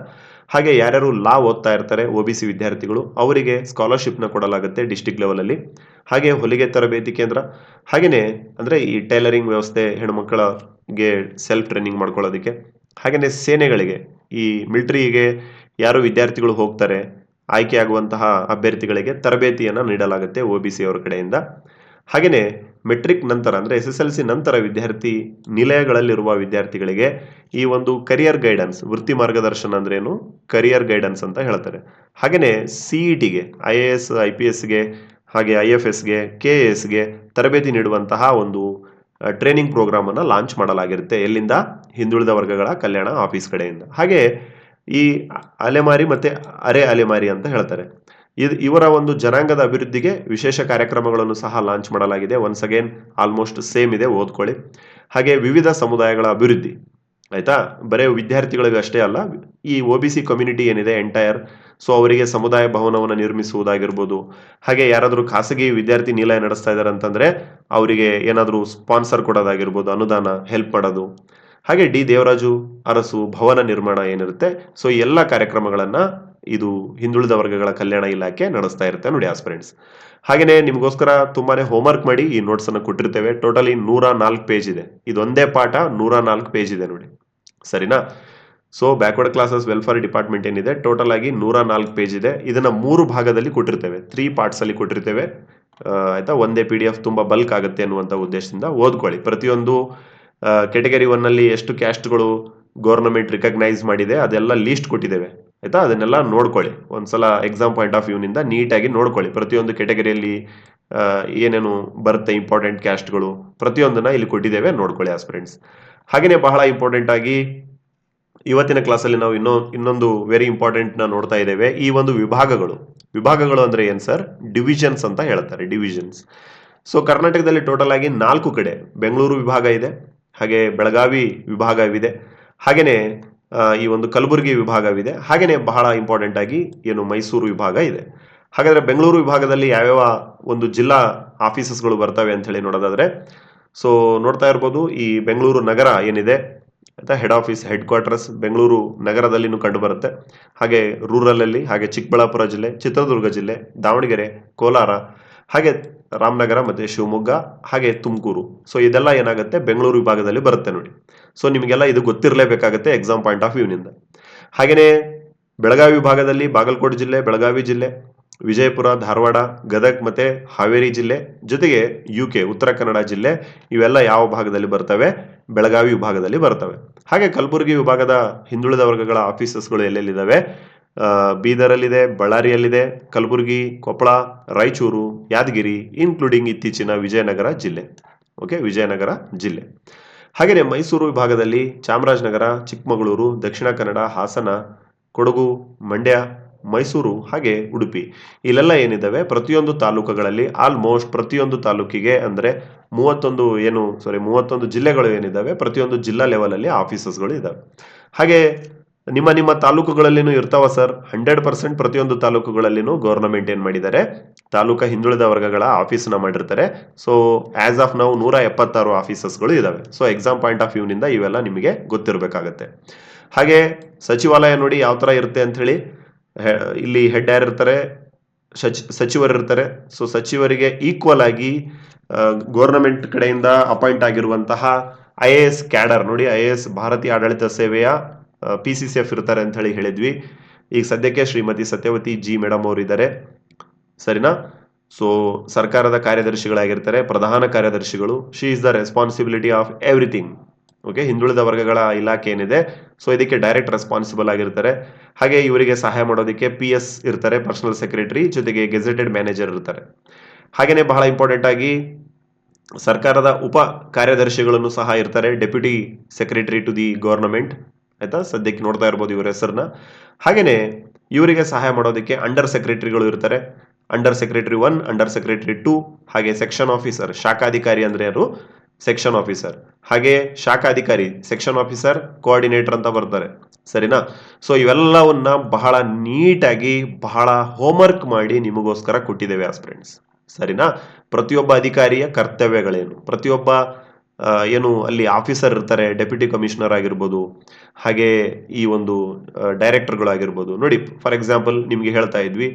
ಹಾಗೆ ಯಾರ್ಯಾರು ಲಾ ಓದ್ತಾ ಇರ್ತಾರೆ ಒ ಬಿ ಸಿ ವಿದ್ಯಾರ್ಥಿಗಳು, ಅವರಿಗೆ ಸ್ಕಾಲರ್ಶಿಪ್ನ ಕೊಡಲಾಗುತ್ತೆ ಡಿಸ್ಟಿಕ್ ಲೆವೆಲಲ್ಲಿ ಹಾಗೆ ಹೊಲಿಗೆ ತರಬೇತಿ ಕೇಂದ್ರ. ಹಾಗೆಯೇ ಅಂದರೆ ಈ ಟೈಲರಿಂಗ್ ವ್ಯವಸ್ಥೆ ಹೆಣ್ಮಕ್ಕಳಿಗೆ ಸೆಲ್ಫ್ ಟ್ರೈನಿಂಗ್ ಮಾಡ್ಕೊಳ್ಳೋದಕ್ಕೆ. ಹಾಗೆಯೇ ಸೇನೆಗಳಿಗೆ, ಈ ಮಿಲ್ಟ್ರಿಗೆ ಯಾರು ವಿದ್ಯಾರ್ಥಿಗಳು ಹೋಗ್ತಾರೆ ಆಯ್ಕೆಯಾಗುವಂತಹ ಅಭ್ಯರ್ಥಿಗಳಿಗೆ ತರಬೇತಿಯನ್ನು ನೀಡಲಾಗುತ್ತೆ ಒ ಬಿ ಸಿ ಅವರ ಕಡೆಯಿಂದ. ಹಾಗೆಯೇ ಮೆಟ್ರಿಕ್ ನಂತರ ಅಂದರೆ ಎಸ್ ಎಸ್ ಎಲ್ ಸಿ ನಂತರ ವಿದ್ಯಾರ್ಥಿ ನಿಲಯಗಳಲ್ಲಿರುವ ವಿದ್ಯಾರ್ಥಿಗಳಿಗೆ ಈ ಒಂದು ಕರಿಯರ್ ಗೈಡೆನ್ಸ್ ವೃತ್ತಿ ಮಾರ್ಗದರ್ಶನ ಅಂದ್ರೇನು ಕರಿಯರ್ ಗೈಡೆನ್ಸ್ ಅಂತ ಹೇಳ್ತಾರೆ. ಹಾಗೆಯೇ ಸಿ ಇ ಟಿಗೆ I A S I P ಎಸ್ಗೆ ಹಾಗೆ ಐ ಎಫ್ ಎಸ್ಗೆ ಕೆ ಎ ಎಸ್ಗೆ ತರಬೇತಿ ನೀಡುವಂತಹ ಒಂದು ಟ್ರೈನಿಂಗ್ ಪ್ರೋಗ್ರಾಮ್ ಅನ್ನು ಲಾಂಚ್ ಮಾಡಲಾಗಿರುತ್ತೆ ಎಲ್ಲಿಂದ? ಹಿಂದುಳಿದ ವರ್ಗಗಳ ಕಲ್ಯಾಣ ಆಫೀಸ್ ಕಡೆಯಿಂದ. ಹಾಗೆ ಈ ಅಲೆಮಾರಿ ಮತ್ತೆ ಅರೆ ಅಲೆಮಾರಿ ಅಂತ ಹೇಳ್ತಾರೆ. ಇದು ಇವರ ಒಂದು ಜನಾಂಗದ ಅಭಿವೃದ್ಧಿಗೆ ವಿಶೇಷ ಕಾರ್ಯಕ್ರಮಗಳನ್ನು ಸಹ ಲಾಂಚ್ ಮಾಡಲಾಗಿದೆ. ಒನ್ಸ್ ಅಗೇನ್ ಆಲ್ಮೋಸ್ಟ್ ಸೇಮ್ ಇದೆ, ಓದ್ಕೊಳ್ಳಿ. ಹಾಗೆ ವಿವಿಧ ಸಮುದಾಯಗಳ ಅಭಿವೃದ್ಧಿ, ಆಯ್ತಾ? ಬರೇ ವಿದ್ಯಾರ್ಥಿಗಳಿಗೆ ಅಷ್ಟೇ ಅಲ್ಲ, ಈ ಒ ಬಿ ಸಿ ಕಮ್ಯುನಿಟಿ ಏನಿದೆ ಎಂಟೈರ್ ಸೊ ಅವರಿಗೆ ಸಮುದಾಯ ಭವನವನ್ನು ನಿರ್ಮಿಸುವುದಾಗಿರ್ಬೋದು, ಹಾಗೆ ಯಾರಾದರೂ ಖಾಸಗಿ ವಿದ್ಯಾರ್ಥಿ ನಿಲಯ ನಡೆಸ್ತಾ ಇದ್ದಾರೆ ಅಂತಂದ್ರೆ, ಅವರಿಗೆ ಏನಾದರೂ ಸ್ಪಾನ್ಸರ್ ಕೊಡೋದಾಗಿರ್ಬೋದು, ಅನುದಾನ ಹೆಲ್ಪ್ ಮಾಡೋದು ಹಾಗೆ ಡಿ ದೇವರಾಜು ಅರಸು ಭವನ ನಿರ್ಮಾಣ ಏನಿರುತ್ತೆ ಸೊ ಎಲ್ಲ ಕಾರ್ಯಕ್ರಮಗಳನ್ನ ಇದು ಹಿಂದುಳಿದ ವರ್ಗಗಳ ಕಲ್ಯಾಣ ಇಲಾಖೆ ನಡೆಸ್ತಾ ಇರುತ್ತೆ ನೋಡಿ ಆಸ್ಪಿರೆಂಟ್ಸ್ ಹಾಗೆಯೇ ನಿಮಗೋಸ್ಕರ ತುಂಬಾನೇ ಹೋಮ್ವರ್ಕ್ ಮಾಡಿ ಈ ನೋಟ್ಸ್ ಅನ್ನು ಕೊಟ್ಟಿರ್ತೇವೆ. ಟೋಟಲಿ ನೂರ ನಾಲ್ಕು ಪೇಜ್ ಇದೆ. ಇದೊಂದೇ ಪಾಠ, ನೂರ ನಾಲ್ಕು ಪೇಜ್ ಇದೆ ನೋಡಿ. ಸರಿನಾ? So backward classes welfare department ಏನಿದೆ ಟೋಟಲ್ ಆಗಿ ನೂರ ನಾಲ್ಕು ಪೇಜ್ ಇದೆ. ಇದನ್ನ ಮೂರು ಭಾಗದಲ್ಲಿ ಕೊಟ್ಟಿರ್ತೇವೆ. ತ್ರೀ ಪಾರ್ಟ್ಸ್ ಅಲ್ಲಿ ಕೊಟ್ಟಿರ್ತೇವೆ. ಆಯಿತಾ? ಒಂದೇ ಪಿ ಡಿ ಎಫ್ ತುಂಬಾ ಬಲ್ಕ್ ಆಗುತ್ತೆ ಅನ್ನುವಂಥ ಉದ್ದೇಶದಿಂದ ಓದ್ಕೊಳ್ಳಿ. ಪ್ರತಿಯೊಂದು ಕೆಟಗರಿ ಒನ್ನಲ್ಲಿ ಎಷ್ಟು ಕ್ಯಾಸ್ಟ್ಗಳು ಗೌರ್ನಮೆಂಟ್ ರಿಕಗ್ನೈಸ್ ಮಾಡಿದೆ, ಅದೆಲ್ಲ ಲೀಸ್ಟ್ ಕೊಟ್ಟಿದ್ದೇವೆ. ಆಯ್ತಾ? ಅದನ್ನೆಲ್ಲ ನೋಡ್ಕೊಳ್ಳಿ. ಒಂದ್ಸಲ ಎಕ್ಸಾಮ್ ಪಾಯಿಂಟ್ ಆಫ್ ವ್ಯೂನಿಂದ ನೀಟಾಗಿ ನೋಡ್ಕೊಳ್ಳಿ. ಪ್ರತಿಯೊಂದು ಕೆಟಗರಿಯಲ್ಲಿ ಏನೇನು ಬರುತ್ತೆ ಇಂಪಾರ್ಟೆಂಟ್ ಕ್ಯಾಸ್ಟ್ಗಳು ಪ್ರತಿಯೊಂದನ್ನ ಇಲ್ಲಿ ಕೊಟ್ಟಿದ್ದೇವೆ ನೋಡ್ಕೊಳ್ಳಿ ಆಸ್ಪಿರೆಂಟ್ಸ್ ಹಾಗೆಯೇ ಬಹಳ ಇಂಪಾರ್ಟೆಂಟ್ ಆಗಿ ಇವತ್ತಿನ ಕ್ಲಾಸಲ್ಲಿ ನಾವು ಇನ್ನೊ ಇನ್ನೊಂದು ವೆರಿ ಇಂಪಾರ್ಟೆಂಟ್ನ ನೋಡ್ತಾ ಇದ್ದೇವೆ. ಈ ಒಂದು ವಿಭಾಗಗಳು. ವಿಭಾಗಗಳು ಅಂದ್ರೆ ಏನ್ ಸರ್? ಡಿವಿಷನ್ಸ್ ಅಂತ ಹೇಳ್ತಾರೆ ಡಿವಿಷನ್ಸ್ ಸೊ ಕರ್ನಾಟಕದಲ್ಲಿ ಟೋಟಲ್ ಆಗಿ ನಾಲ್ಕು ಕಡೆ ಬೆಂಗಳೂರು ವಿಭಾಗ ಇದೆ ಹಾಗೆ ಬೆಳಗಾವಿ ವಿಭಾಗವಿದೆ. ಹಾಗೇನೆ ಆ, ಈ ಒಂದು ಕಲಬುರಗಿ ವಿಭಾಗವಿದೆ. ಹಾಗೆಯೇ ಬಹಳ ಇಂಪಾರ್ಟೆಂಟ್ ಆಗಿ ಏನು ಮೈಸೂರು ವಿಭಾಗ ಇದೆ. ಹಾಗಾದ್ರೆ ಬೆಂಗಳೂರು ವಿಭಾಗದಲ್ಲಿ ಯಾವ್ಯಾವ ಒಂದು ಜಿಲ್ಲಾ ಆಫೀಸಸ್ಗಳು ಬರ್ತವೆ ಅಂತ ಹೇಳಿ ನೋಡೋದಾದ್ರೆ, ಸೊ ನೋಡ್ತಾ ಇರ್ಬೋದು ಈ ಬೆಂಗಳೂರು ನಗರ ಏನಿದೆ ಆಯ್ತಾ head office headquarters Bengaluru ನಗರದಲ್ಲಿನೂ ಕಂಡು ಬರುತ್ತೆ. ಹಾಗೆ ರೂರಲ್ ಅಲ್ಲಿ ಹಾಗೆ ಚಿಕ್ಕಬಳ್ಳಾಪುರ ಜಿಲ್ಲೆ, ಚಿತ್ರದುರ್ಗ ಜಿಲ್ಲೆ, ದಾವಣಗೆರೆ, ಕೋಲಾರ, ಹಾಗೆ ರಾಮನಗರ ಮತ್ತೆ ಶಿವಮೊಗ್ಗ, ಹಾಗೆ ತುಮಕೂರು. ಸೊ ಇದೆಲ್ಲ ಏನಾಗುತ್ತೆ, ಬೆಂಗಳೂರು ವಿಭಾಗದಲ್ಲಿ ಬರುತ್ತೆ ನೋಡಿ. ಸೊ ನಿಮಗೆಲ್ಲ ಇದು ಗೊತ್ತಿರಲೇಬೇಕಾಗುತ್ತೆ ಎಕ್ಸಾಮ್ ಪಾಯಿಂಟ್ ಆಫ್ ವ್ಯೂನಿಂದ ಹಾಗೆಯೇ ಬೆಳಗಾವಿ ವಿಭಾಗದಲ್ಲಿ ಬಾಗಲಕೋಟೆ ಜಿಲ್ಲೆ, ಬೆಳಗಾವಿ ಜಿಲ್ಲೆ, ವಿಜಯಪುರ, ಧಾರವಾಡ, ಗದಗ್ ಮತ್ತೆ ಹಾವೇರಿ ಜಿಲ್ಲೆ, ಜೊತೆಗೆ ಯು ಕೆ ಉತ್ತರ ಕನ್ನಡ ಜಿಲ್ಲೆ ಇವೆಲ್ಲ ಯಾವ ಭಾಗದಲ್ಲಿ ಬರ್ತವೆ? ಬೆಳಗಾವಿ ವಿಭಾಗದಲ್ಲಿ ಬರ್ತವೆ. ಹಾಗೆ ಕಲಬುರಗಿ ವಿಭಾಗದ ಹಿಂದುಳಿದ ವರ್ಗಗಳ ಆಫೀಸಸ್ಗಳು ಎಲ್ಲೆಲ್ಲಿದ್ದಾವೆ ಬೀದರಲ್ಲಿದೆ, ಬಳ್ಳಾರಿಯಲ್ಲಿದೆ, ಕಲಬುರಗಿ, ಕೊಪ್ಪಳ, ರಾಯಚೂರು, ಯಾದಗಿರಿ ಇನ್ಕ್ಲೂಡಿಂಗ್ ಇತ್ತೀಚಿನ ವಿಜಯನಗರ ಜಿಲ್ಲೆ. ಓಕೆ ವಿಜಯನಗರ ಜಿಲ್ಲೆ. ಹಾಗೆಯೇ ಮೈಸೂರು ವಿಭಾಗದಲ್ಲಿ ಚಾಮರಾಜನಗರ, ಚಿಕ್ಕಮಗಳೂರು, ದಕ್ಷಿಣ ಕನ್ನಡ, ಹಾಸನ, ಕೊಡಗು, ಮಂಡ್ಯ, ಮೈಸೂರು ಹಾಗೆ ಉಡುಪಿ. ಇಲ್ಲೆಲ್ಲ ಏನಿದ್ದಾವೆ? ಪ್ರತಿಯೊಂದು ತಾಲೂಕುಗಳಲ್ಲಿ ಆಲ್ಮೋಸ್ಟ್ ಪ್ರತಿಯೊಂದು ತಾಲೂಕಿಗೆ ಅಂದರೆ ಮೂವತ್ತೊಂದು ಏನು ಸಾರಿ ಮೂವತ್ತೊಂದು ಜಿಲ್ಲೆಗಳು ಏನಿದ್ದಾವೆ? ಪ್ರತಿಯೊಂದು ಜಿಲ್ಲಾ ಲೆವೆಲಲ್ಲಿ ಆಫೀಸಸ್ಗಳು ಇದ್ದಾವೆ. ಹಾಗೆ ನಿಮ್ಮ ನಿಮ್ಮ ತಾಲೂಕುಗಳಲ್ಲಿನೂ ಇರ್ತಾವ ಸರ್? ಹಂಡ್ರೆಡ್ ಪರ್ಸೆಂಟ್ ಪ್ರತಿಯೊಂದು ತಾಲೂಕುಗಳಲ್ಲಿನೂ ಗೌರ್ನಮೆಂಟ್ ಏನು ಮಾಡಿದ್ದಾರೆ. ತಾಲೂಕಾ ಹಿಂದುಳಿದ ವರ್ಗಗಳ ಆಫೀಸನ್ನ ಮಾಡಿರ್ತಾರೆ. ಸೊ ಆಸ್ ಆಫ್ ನಾವು ನೂರ ಎಪ್ಪತ್ತಾರು ಆಫೀಸಸ್ಗಳು ಇದಾವೆ. ಸೊ ಎಕ್ಸಾಮ್ ಪಾಯಿಂಟ್ ಆಫ್ ವ್ಯೂನಿಂದ ಇವೆಲ್ಲ ನಿಮಗೆ ಗೊತ್ತಿರಬೇಕಾಗತ್ತೆ. ಹಾಗೆ ಸಚಿವಾಲಯ ನೋಡಿ ಯಾವ ತರ ಇರುತ್ತೆ ಅಂತ ಹೆ- ಇಲ್ಲಿ ಹೆಡ್ ಯಾರು ಇರ್ತಾರೆ? ಸಚಿ, ಸಚಿವರು ಇರ್ತಾರೆ. ಸೊ ಸಚಿವರಿಗೆ ಈಕ್ವಲ್ ಆಗಿ ಗೌರ್ನಮೆಂಟ್ ಕಡೆಯಿಂದ ಅಪಾಯಿಂಟ್ ಆಗಿರುವಂತಹ ಐ ಎ ಎಸ್ ಕ್ಯಾಡರ್ ನೋಡಿ ಐ ಎ ಎಸ್ ಭಾರತೀಯ ಆಡಳಿತ ಸೇವೆಯ ಪಿ ಸಿ ಸಿ ಎಫ್ ಇರ್ತಾರೆ ಅಂತ ಹೇಳಿ ಹೇಳಿದ್ವಿ. ಈಗ ಸದ್ಯಕ್ಕೆ ಶ್ರೀಮತಿ ಸತ್ಯವತಿ ಜಿ ಮೇಡಮ್ ಅವರು ಇದ್ದಾರೆ ಸರಿನಾ? ಸೊ ಸರ್ಕಾರದ ಕಾರ್ಯದರ್ಶಿಗಳಾಗಿರ್ತಾರೆ, ಪ್ರಧಾನ ಕಾರ್ಯದರ್ಶಿಗಳು. She is the responsibility of everything okay ಹಿಂದುಳಿದ ವರ್ಗಗಳ ಇಲಾಖೆ ಏನಿದೆ ಸೊ ಇದಕ್ಕೆ ಡೈರೆಕ್ಟ್ ರೆಸ್ಪಾನ್ಸಿಬಲ್ ಆಗಿರ್ತಾರೆ. ಹಾಗೆ ಇವರಿಗೆ ಸಹಾಯ ಮಾಡೋದಕ್ಕೆ ಪಿ ಎಸ್ ಇರ್ತಾರೆ ಪರ್ಸನಲ್ ಸೆಕ್ರೆಟರಿ ಜೊತೆಗೆ ಗೆಜೆಟೆಡ್ ಮ್ಯಾನೇಜರ್ ಇರ್ತಾರೆ. ಹಾಗೆಯೇ ಬಹಳ ಇಂಪಾರ್ಟೆಂಟ್ ಆಗಿ ಸರ್ಕಾರದ ಉಪ ಕಾರ್ಯದರ್ಶಿಗಳನ್ನು ಸಹ ಇರ್ತಾರೆ deputy secretary to the government ಆಯ್ತಾ? ಸದ್ಯಕ್ಕೆ ನೋಡ್ತಾ ಇರ್ಬೋದು ಇವರ ಹೆಸರನ್ನ ಹಾಗೇನೆ, ಇವರಿಗೆ ಸಹಾಯ ಮಾಡೋದಕ್ಕೆ ಅಂಡರ್ ಸೆಕ್ರೆಟರಿಗಳು ಇರ್ತಾರೆ. Under secretary one under secretary two ಹಾಗೆ ಸೆಕ್ಷನ್ ಆಫೀಸರ್ ಶಾಖಾಧಿಕಾರಿ ಅಂದ್ರೆ ಯಾರು? ಸೆಕ್ಷನ್ ಆಫೀಸರ್ ಹಾಗೆ ಶಾಖಾಧಿಕಾರಿ ಸೆಕ್ಷನ್ ಆಫೀಸರ್ ಕೋಆರ್ಡಿನೇಟರ್ ಅಂತ ಬರ್ತಾರೆ. ಸರಿನಾ? ಸೊ ಇವೆಲ್ಲವನ್ನ ಬಹಳ ನೀಟಾಗಿ, ಬಹಳ ಹೋಮ್ವರ್ಕ್ ಮಾಡಿ ನಿಮಗೋಸ್ಕರ ಕೊಟ್ಟಿದ್ದೇವೆ ಆಸ್ಪ್ರೆಂಡ್ಸ್ ಸರಿನಾ? ಪ್ರತಿಯೊಬ್ಬ ಅಧಿಕಾರಿಯ ಕರ್ತವ್ಯಗಳೇನು? ಪ್ರತಿಯೊಬ್ಬ ಏನು ಅಲ್ಲಿ ಆಫೀಸರ್ ಇರ್ತಾರೆ, ಡೆಪ್ಯೂಟಿ ಕಮಿಷನರ್ ಆಗಿರ್ಬೋದು, ಹಾಗೆ ಈ ಒಂದು ಡೈರೆಕ್ಟರ್ಗಳಾಗಿರ್ಬೋದು. ನೋಡಿ, ಫಾರ್ ಎಕ್ಸಾಂಪಲ್ ನಿಮಗೆ ಹೇಳ್ತಾ ಇದ್ವಿ,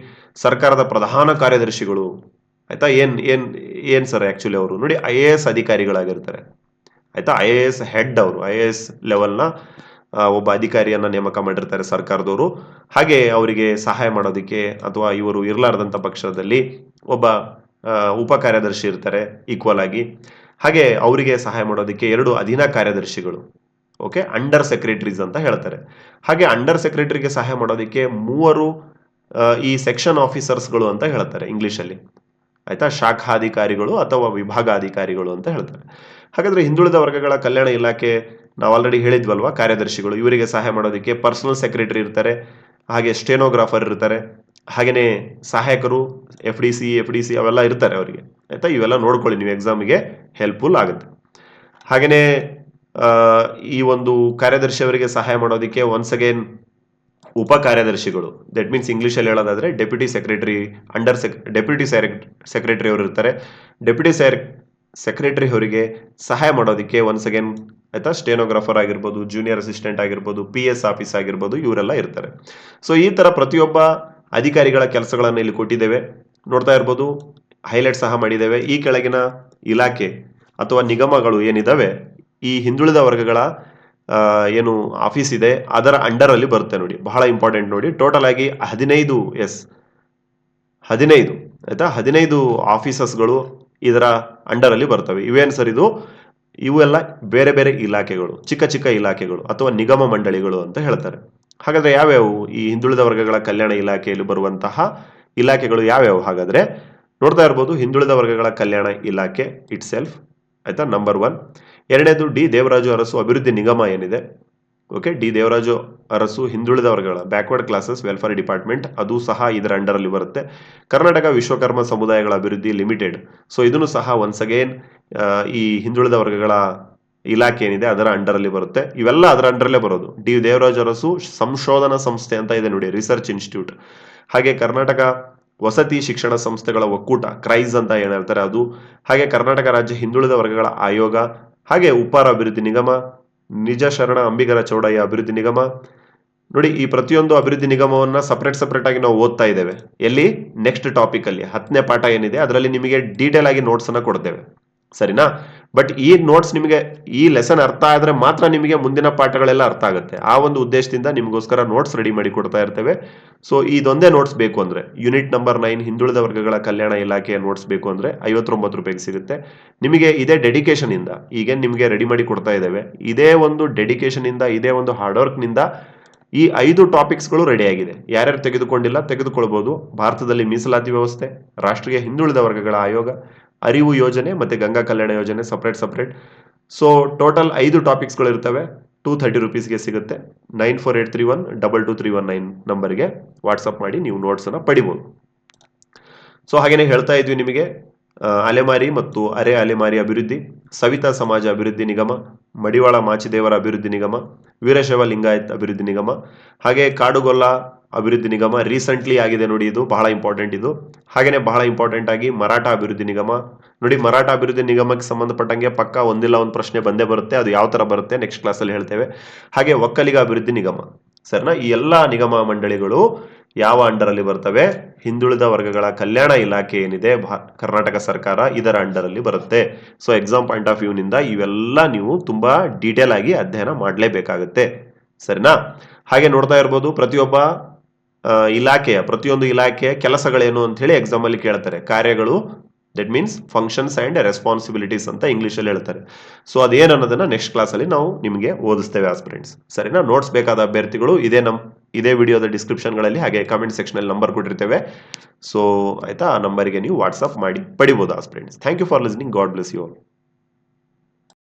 ಸರ್ಕಾರದ ಪ್ರಧಾನ ಕಾರ್ಯದರ್ಶಿಗಳು, ಆಯ್ತಾ? ಏನ್ ಏನ್ ಏನ್ ಸರ್ ಆಕ್ಚುಲಿ ಅವರು? ನೋಡಿ ಐ ಎ ಎಸ್ ಅಧಿಕಾರಿಗಳಾಗಿರ್ತಾರೆ. ಆಯ್ತಾ? ಐ ಎ ಎಸ್ ಹೆಡ್ ಅವರು ಐ ಎ ಎಸ್ ಲೆವೆಲ್ನ ಒಬ್ಬ ಅಧಿಕಾರಿಯನ್ನ ನೇಮಕ ಮಾಡಿರ್ತಾರೆ ಸರ್ಕಾರದವರು. ಹಾಗೆ ಅವರಿಗೆ ಸಹಾಯ ಮಾಡೋದಕ್ಕೆ ಅಥವಾ ಇವರು ಇರಲಾರ್ದಂಥ ಪಕ್ಷದಲ್ಲಿ ಒಬ್ಬ ಉಪ ಕಾರ್ಯದರ್ಶಿ ಇರ್ತಾರೆ ಈಕ್ವಲ್ ಆಗಿ. ಹಾಗೆ ಅವರಿಗೆ ಸಹಾಯ ಮಾಡೋದಕ್ಕೆ ಎರಡು ಅಧೀನ ಕಾರ್ಯದರ್ಶಿಗಳು ಓಕೆ ಅಂಡರ್ ಸೆಕ್ರೆಟರೀಸ್ ಅಂತ ಹೇಳ್ತಾರೆ. ಹಾಗೆ ಅಂಡರ್ ಸೆಕ್ರೆಟರಿಗೆ ಸಹಾಯ ಮಾಡೋದಕ್ಕೆ ಮೂವರು ಈ ಸೆಕ್ಷನ್ ಆಫೀಸರ್ಸ್ಗಳು ಅಂತ ಹೇಳ್ತಾರೆ ಇಂಗ್ಲೀಷಲ್ಲಿ. ಆಯ್ತಾ? ಶಾಖಾಧಿಕಾರಿಗಳು ಅಥವಾ ವಿಭಾಗಾಧಿಕಾರಿಗಳು ಅಂತ ಹೇಳ್ತಾರೆ. ಹಾಗಾದ್ರೆ ಹಿಂದುಳಿದ ವರ್ಗಗಳ ಕಲ್ಯಾಣ ಇಲಾಖೆ, ನಾವು ಆಲ್ರೆಡಿ ಹೇಳಿದ್ವಲ್ವಾ ಕಾರ್ಯದರ್ಶಿಗಳು, ಇವರಿಗೆ ಸಹಾಯ ಮಾಡೋದಕ್ಕೆ ಪರ್ಸನಲ್ ಸೆಕ್ರೆಟರಿ ಇರ್ತಾರೆ, ಹಾಗೆ ಸ್ಟೆನೋಗ್ರಾಫರ್ ಇರ್ತಾರೆ. ಹಾಗೇನೆ ಸಹಾಯಕರು F D C F D C ಅವೆಲ್ಲ ಇರ್ತಾರೆ ಅವರಿಗೆ. ಆಯಿತಾ? ಇವೆಲ್ಲ ನೋಡ್ಕೊಳ್ಳಿ, ನೀವು ಎಕ್ಸಾಮಿಗೆ ಹೆಲ್ಪ್ಫುಲ್ ಆಗುತ್ತೆ. ಹಾಗೆಯೇ ಈ ಒಂದು ಕಾರ್ಯದರ್ಶಿ ಅವರಿಗೆ ಸಹಾಯ ಮಾಡೋದಕ್ಕೆ ಒನ್ಸ್ ಅಗೇನ್ ಉಪ ಕಾರ್ಯದರ್ಶಿಗಳು ದಟ್ ಮೀನ್ಸ್ ಇಂಗ್ಲೀಷಲ್ಲಿ ಹೇಳೋದಾದ್ರೆ deputy secretary under sec deputy secretary ಅವರು ಇರ್ತಾರೆ. ಡೆಪ್ಯೂಟಿ ಸೆಕ್ರೆಟರಿ ಅವರಿಗೆ ಸಹಾಯ ಮಾಡೋದಕ್ಕೆ ಒನ್ಸ್ ಅಗೇನ್ ಆಯಿತಾ? ಸ್ಟೇನೋಗ್ರಾಫರ್ ಆಗಿರ್ಬೋದು ಜೂನಿಯರ್ ಅಸಿಸ್ಟೆಂಟ್ ಆಗಿರ್ಬೋದು ಪಿ ಎಸ್ ಆಫೀಸ್ ಆಗಿರ್ಬೋದು, ಇವರೆಲ್ಲ ಇರ್ತಾರೆ. ಸೊ ಈ ತರ ಪ್ರತಿಯೊಬ್ಬ ಅಧಿಕಾರಿಗಳ ಕೆಲಸಗಳನ್ನು ಇಲ್ಲಿ ಕೊಟ್ಟಿದ್ದೇವೆ. ನೋಡ್ತಾ ಇರ್ಬೋದು ಹೈಲೈಟ್ ಸಹ ಮಾಡಿದ್ದೇವೆ. ಈ ಕೆಳಗಿನ ಇಲಾಖೆ ಅಥವಾ ನಿಗಮಗಳು ಏನಿದ್ದಾವೆ ಈ ಹಿಂದುಳಿದ ವರ್ಗಗಳ ಏನು ಆಫೀಸ್ ಇದೆ, ಅದರ ಅಂಡರಲ್ಲಿ ಬರುತ್ತೆ ನೋಡಿ. ಬಹಳ ಇಂಪಾರ್ಟೆಂಟ್ ನೋಡಿ. ಟೋಟಲ್ ಆಗಿ ಹದಿನೈದು ಎಸ್ ಹದಿನೈದು, ಆಯಿತಾ? ಹದಿನೈದು ಆಫೀಸಸ್ಗಳು ಇದರ ಅಂಡರಲ್ಲಿ ಬರ್ತವೆ. ಇವೇನು ಸರ್ ಇದು? ಇವೆಲ್ಲ ಬೇರೆ ಬೇರೆ ಇಲಾಖೆಗಳು, ಚಿಕ್ಕ ಚಿಕ್ಕ ಇಲಾಖೆಗಳು ಅಥವಾ ನಿಗಮ ಮಂಡಳಿಗಳು ಅಂತ ಹೇಳ್ತಾರೆ. ಹಾಗಾದ್ರೆ ಯಾವ್ಯಾವು ಈ ಹಿಂದುಳಿದ ವರ್ಗಗಳ ಕಲ್ಯಾಣ ಇಲಾಖೆಯಲ್ಲಿ ಬರುವಂತಹ ಇಲಾಖೆಗಳು ಯಾವ್ಯಾವು? ಹಾಗಾದ್ರೆ ನೋಡ್ತಾ ಇರ್ಬೋದು, ಹಿಂದುಳಿದ ವರ್ಗಗಳ ಕಲ್ಯಾಣ ಇಲಾಖೆ ಇಟ್ ಸೆಲ್ಫ್ ಆಯ್ತಾ? ನಂಬರ್ ಒನ್ ಎರಡನೇದು ಡಿ ದೇವರಾಜು ಅರಸು ಅಭಿವೃದ್ಧಿ ನಿಗಮ ಏನಿದೆ? ಓಕೆ ಡಿ ದೇವರಾಜು ಅರಸು ಹಿಂದುಳಿದ ವರ್ಗಗಳ ಬ್ಯಾಕ್ವರ್ಡ್ ಕ್ಲಾಸಸ್ ವೆಲ್ಫೇರ್ ಡಿಪಾರ್ಟ್ಮೆಂಟ್ ಅದು ಸಹ ಇದರ ಅಂಡರ್ ಅಲ್ಲಿ ಬರುತ್ತೆ. ಕರ್ನಾಟಕ ವಿಶ್ವಕರ್ಮ ಸಮುದಾಯಗಳ ಅಭಿವೃದ್ಧಿ ಲಿಮಿಟೆಡ್ ಸೊ ಇದನ್ನು ಸಹ ಒನ್ಸ್ ಅಗೇನ್ ಈ ಹಿಂದುಳಿದ ವರ್ಗಗಳ ಇಲಾಖೆ ಏನಿದೆ ಅದರ ಅಂಡರ್ ಅಲ್ಲಿ ಬರುತ್ತೆ. ಇವೆಲ್ಲ ಅದರ ಅಂಡರಲ್ಲೇ ಬರೋದು. ಡಿ ದೇವರಾಜ್ ಅರಸು ಸಂಶೋಧನಾ ಸಂಸ್ಥೆ ಅಂತ ಇದೆ ನೋಡಿ ರಿಸರ್ಚ್ ಇನ್ಸ್ಟಿಟ್ಯೂಟ್ ಹಾಗೆ ಕರ್ನಾಟಕ ವಸತಿ ಶಿಕ್ಷಣ ಸಂಸ್ಥೆಗಳ ಒಕ್ಕೂಟ ಕ್ರೈಸ್ ಅಂತ ಏನ್ ಹೇಳ್ತಾರೆ ಅದು. ಹಾಗೆ ಕರ್ನಾಟಕ ರಾಜ್ಯ ಹಿಂದುಳಿದ ವರ್ಗಗಳ ಆಯೋಗ. ಹಾಗೆ ಉಪ್ಪಾರ ಅಭಿವೃದ್ಧಿ ನಿಗಮ, ನಿಜ ಶರಣ ಅಂಬಿಗರ ಚೌಡಯ್ಯ ಅಭಿವೃದ್ಧಿ ನಿಗಮ. ನೋಡಿ, ಈ ಪ್ರತಿಯೊಂದು ಅಭಿವೃದ್ಧಿ ನಿಗಮವನ್ನ ಸಪ್ರೇಟ್ ಸಪರೇಟ್ ಆಗಿ ನಾವು ಓದ್ತಾ ಇದ್ದೇವೆ. ಎಲ್ಲಿ? ನೆಕ್ಸ್ಟ್ ಟಾಪಿಕ್ ಅಲ್ಲಿ. ಹತ್ತನೇ ಪಾಠ ಏನಿದೆ, ಅದರಲ್ಲಿ ನಿಮಗೆ ಡೀಟೇಲ್ ಆಗಿ ನೋಟ್ಸ್ ಅನ್ನ ಕೊಡ್ತೇವೆ. ಸರಿನಾ? ಬಟ್ ಈ ನೋಟ್ಸ್ ನಿಮಗೆ, ಈ ಲೆಸನ್ ಅರ್ಥ ಆದರೆ ಮಾತ್ರ ನಿಮಗೆ ಮುಂದಿನ ಪಾಠಗಳೆಲ್ಲ ಅರ್ಥ ಆಗುತ್ತೆ. ಆ ಒಂದು ಉದ್ದೇಶದಿಂದ ನಿಮಗೋಸ್ಕರ ನೋಟ್ಸ್ ರೆಡಿ ಮಾಡಿ ಕೊಡ್ತಾ ಇರ್ತೇವೆ. ಸೊ ಇದೊಂದೇ ನೋಟ್ಸ್ ಬೇಕು ಅಂದರೆ ಯೂನಿಟ್ ನಂಬರ್ ನೈನ್ ಹಿಂದುಳಿದ ವರ್ಗಗಳ ಕಲ್ಯಾಣ ಇಲಾಖೆಯ ನೋಟ್ಸ್ ಬೇಕು ಅಂದರೆ ಐವತ್ತೊಂಬತ್ತು ರೂಪಾಯಿಗೆ ಸಿಗುತ್ತೆ. ನಿಮಗೆ ಇದೇ ಡೆಡಿಕೇಶನ್ ಇಂದ, ಈಗ ನಿಮಗೆ ರೆಡಿ ಮಾಡಿ ಕೊಡ್ತಾ ಇದ್ದೇವೆ. ಇದೇ ಒಂದು ಡೆಡಿಕೇಶನ್ ಇಂದ ಒಂದು ಹಾರ್ಡ್ ವರ್ಕ್ನಿಂದ ಈ ಐದು ಟಾಪಿಕ್ಸ್ಗಳು ರೆಡಿ ಆಗಿದೆ. ಯಾರ್ಯಾರು ತೆಗೆದುಕೊಂಡಿಲ್ಲ ತೆಗೆದುಕೊಳ್ಳಬಹುದು ಭಾರತದಲ್ಲಿ ಮೀಸಲಾತಿ ವ್ಯವಸ್ಥೆ, ರಾಷ್ಟ್ರೀಯ ಹಿಂದುಳಿದ ವರ್ಗಗಳ ಆಯೋಗ, ಅರಿವು ಯೋಜನೆ ಮತ್ತೆ ಗಂಗಾ ಕಲ್ಯಾಣ ಯೋಜನೆ ಸಪ್ರೇಟ್ ಸಪ್ರೇಟ್ ಸೊ ಟೋಟಲ್ ಐದು ಟಾಪಿಕ್ಸ್ಗಳು ಇರ್ತವೆ. ಟೂ ತರ್ಟಿ ರುಪೀಸ್ಗೆ ಸಿಗುತ್ತೆ. Nine four eight three one double two three one nine ನಂಬರ್ಗೆ ವಾಟ್ಸಪ್ ಮಾಡಿ ನೀವು ನೋಟ್ಸನ್ನು ಪಡಿಬೋದು. ಸೊ ಹಾಗೇನೆ ಹೇಳ್ತಾ ಇದ್ವಿ ನಿಮಗೆ. ಅಲೆಮಾರಿ ಮತ್ತು ಅರೆ ಅಲೆಮಾರಿ ಅಭಿವೃದ್ಧಿ, ಸವಿತಾ ಸಮಾಜ ಅಭಿವೃದ್ಧಿ ನಿಗಮ, ಮಡಿವಾಳ ಮಾಚಿದೇವರ ಅಭಿವೃದ್ಧಿ ನಿಗಮ ವೀರಶೈವ ಲಿಂಗಾಯತ್ ಅಭಿವೃದ್ಧಿ ನಿಗಮ, ಹಾಗೆ ಕಾಡುಗೊಲ್ಲ ಅಭಿವೃದ್ಧಿ ನಿಗಮ ರೀಸೆಂಟ್ಲಿ ಆಗಿದೆ ನೋಡಿ ಇದು, ಬಹಳ ಇಂಪಾರ್ಟೆಂಟ್ ಇದು. ಹಾಗೆಯೇ ಬಹಳ ಇಂಪಾರ್ಟೆಂಟ್ ಆಗಿ ಮರಾಠ ಅಭಿವೃದ್ಧಿ ನಿಗಮ, ನೋಡಿ ಮರಾಠ ಅಭಿವೃದ್ಧಿ ನಿಗಮಕ್ಕೆ ಸಂಬಂಧಪಟ್ಟಂಗೆ ಪಕ್ಕ ಒಂದಿಲ್ಲ ಒಂದು ಪ್ರಶ್ನೆ ಬಂದೇ ಬರುತ್ತೆ, ಅದು ಯಾವ ತರ ಬರುತ್ತೆ ನೆಕ್ಸ್ಟ್ ಕ್ಲಾಸಲ್ಲಿ ಹೇಳ್ತೇವೆ. ಹಾಗೆ ಒಕ್ಕಲಿಗ ಅಭಿವೃದ್ಧಿ ನಿಗಮ. ಸರಿನಾ? ಈ ಎಲ್ಲಾ ನಿಗಮ ಮಂಡಳಿಗಳು ಯಾವ ಅಂಡರಲ್ಲಿ ಬರ್ತವೆ ಹಿಂದುಳಿದ ವರ್ಗಗಳ ಕಲ್ಯಾಣ ಇಲಾಖೆ ಏನಿದೆ? ಕರ್ನಾಟಕ ಸರ್ಕಾರ ಇದರ ಅಂಡರಲ್ಲಿ ಬರುತ್ತೆ. ಸೊ ಎಕ್ಸಾಮ್ ಪಾಯಿಂಟ್ ಆಫ್ ವ್ಯೂನಿಂದ ಇವೆಲ್ಲ ನೀವು ತುಂಬಾ ಡೀಟೇಲ್ ಆಗಿ ಅಧ್ಯಯನ ಮಾಡಲೇಬೇಕಾಗುತ್ತೆ. ಸರಿನಾ? ಹಾಗೆ ನೋಡ್ತಾ ಇರ್ಬೋದು, ಪ್ರತಿಯೊಬ್ಬ ಇಲಾಖೆಯ, ಪ್ರತಿಯೊಂದು ಇಲಾಖೆಯ ಕೆಲಸಗಳೇನು ಅಂತ ಹೇಳಿ ಎಕ್ಸಾಮ್ ಅಲ್ಲಿ ಕೇಳ್ತಾರೆ. ಕಾರ್ಯಗಳು that means functions and responsibilities ಅಂತ ಇಂಗ್ಲೀಷಲ್ಲಿ ಹೇಳ್ತಾರೆ. ಸೊ ಅದೇನು ಅನ್ನೋದನ್ನ ನೆಕ್ಸ್ಟ್ ಕ್ಲಾಸ್ ಅಲ್ಲಿ ನಾವು ನಿಮಗೆ ಓದಿಸ್ತೇವೆ ಆಸ್ಪಿರೆಂಟ್ಸ್ ಸರಿನಾ? ನೋಟ್ಸ್ ಬೇಕಾದ ಅಭ್ಯರ್ಥಿಗಳು ಇದೇ ನಮ್, ಇದೇ ವಿಡಿಯೋದ ಡಿಸ್ಕ್ರಿಪ್ಷನ್ಗಳಲ್ಲಿ ಹಾಗೆ ಕಾಮೆಂಟ್ ಸೆಕ್ಷನ್ ಅಲ್ಲಿ ನಂಬರ್ ಕೊಟ್ಟಿರ್ತೇವೆ. ಸೊ ಆಯಿತಾ? ಆ ನಂಬರಿಗೆ ನೀವು ವಾಟ್ಸಪ್ ಮಾಡಿ, ಪಡಿಬೋದು aspirants thank you for listening God bless you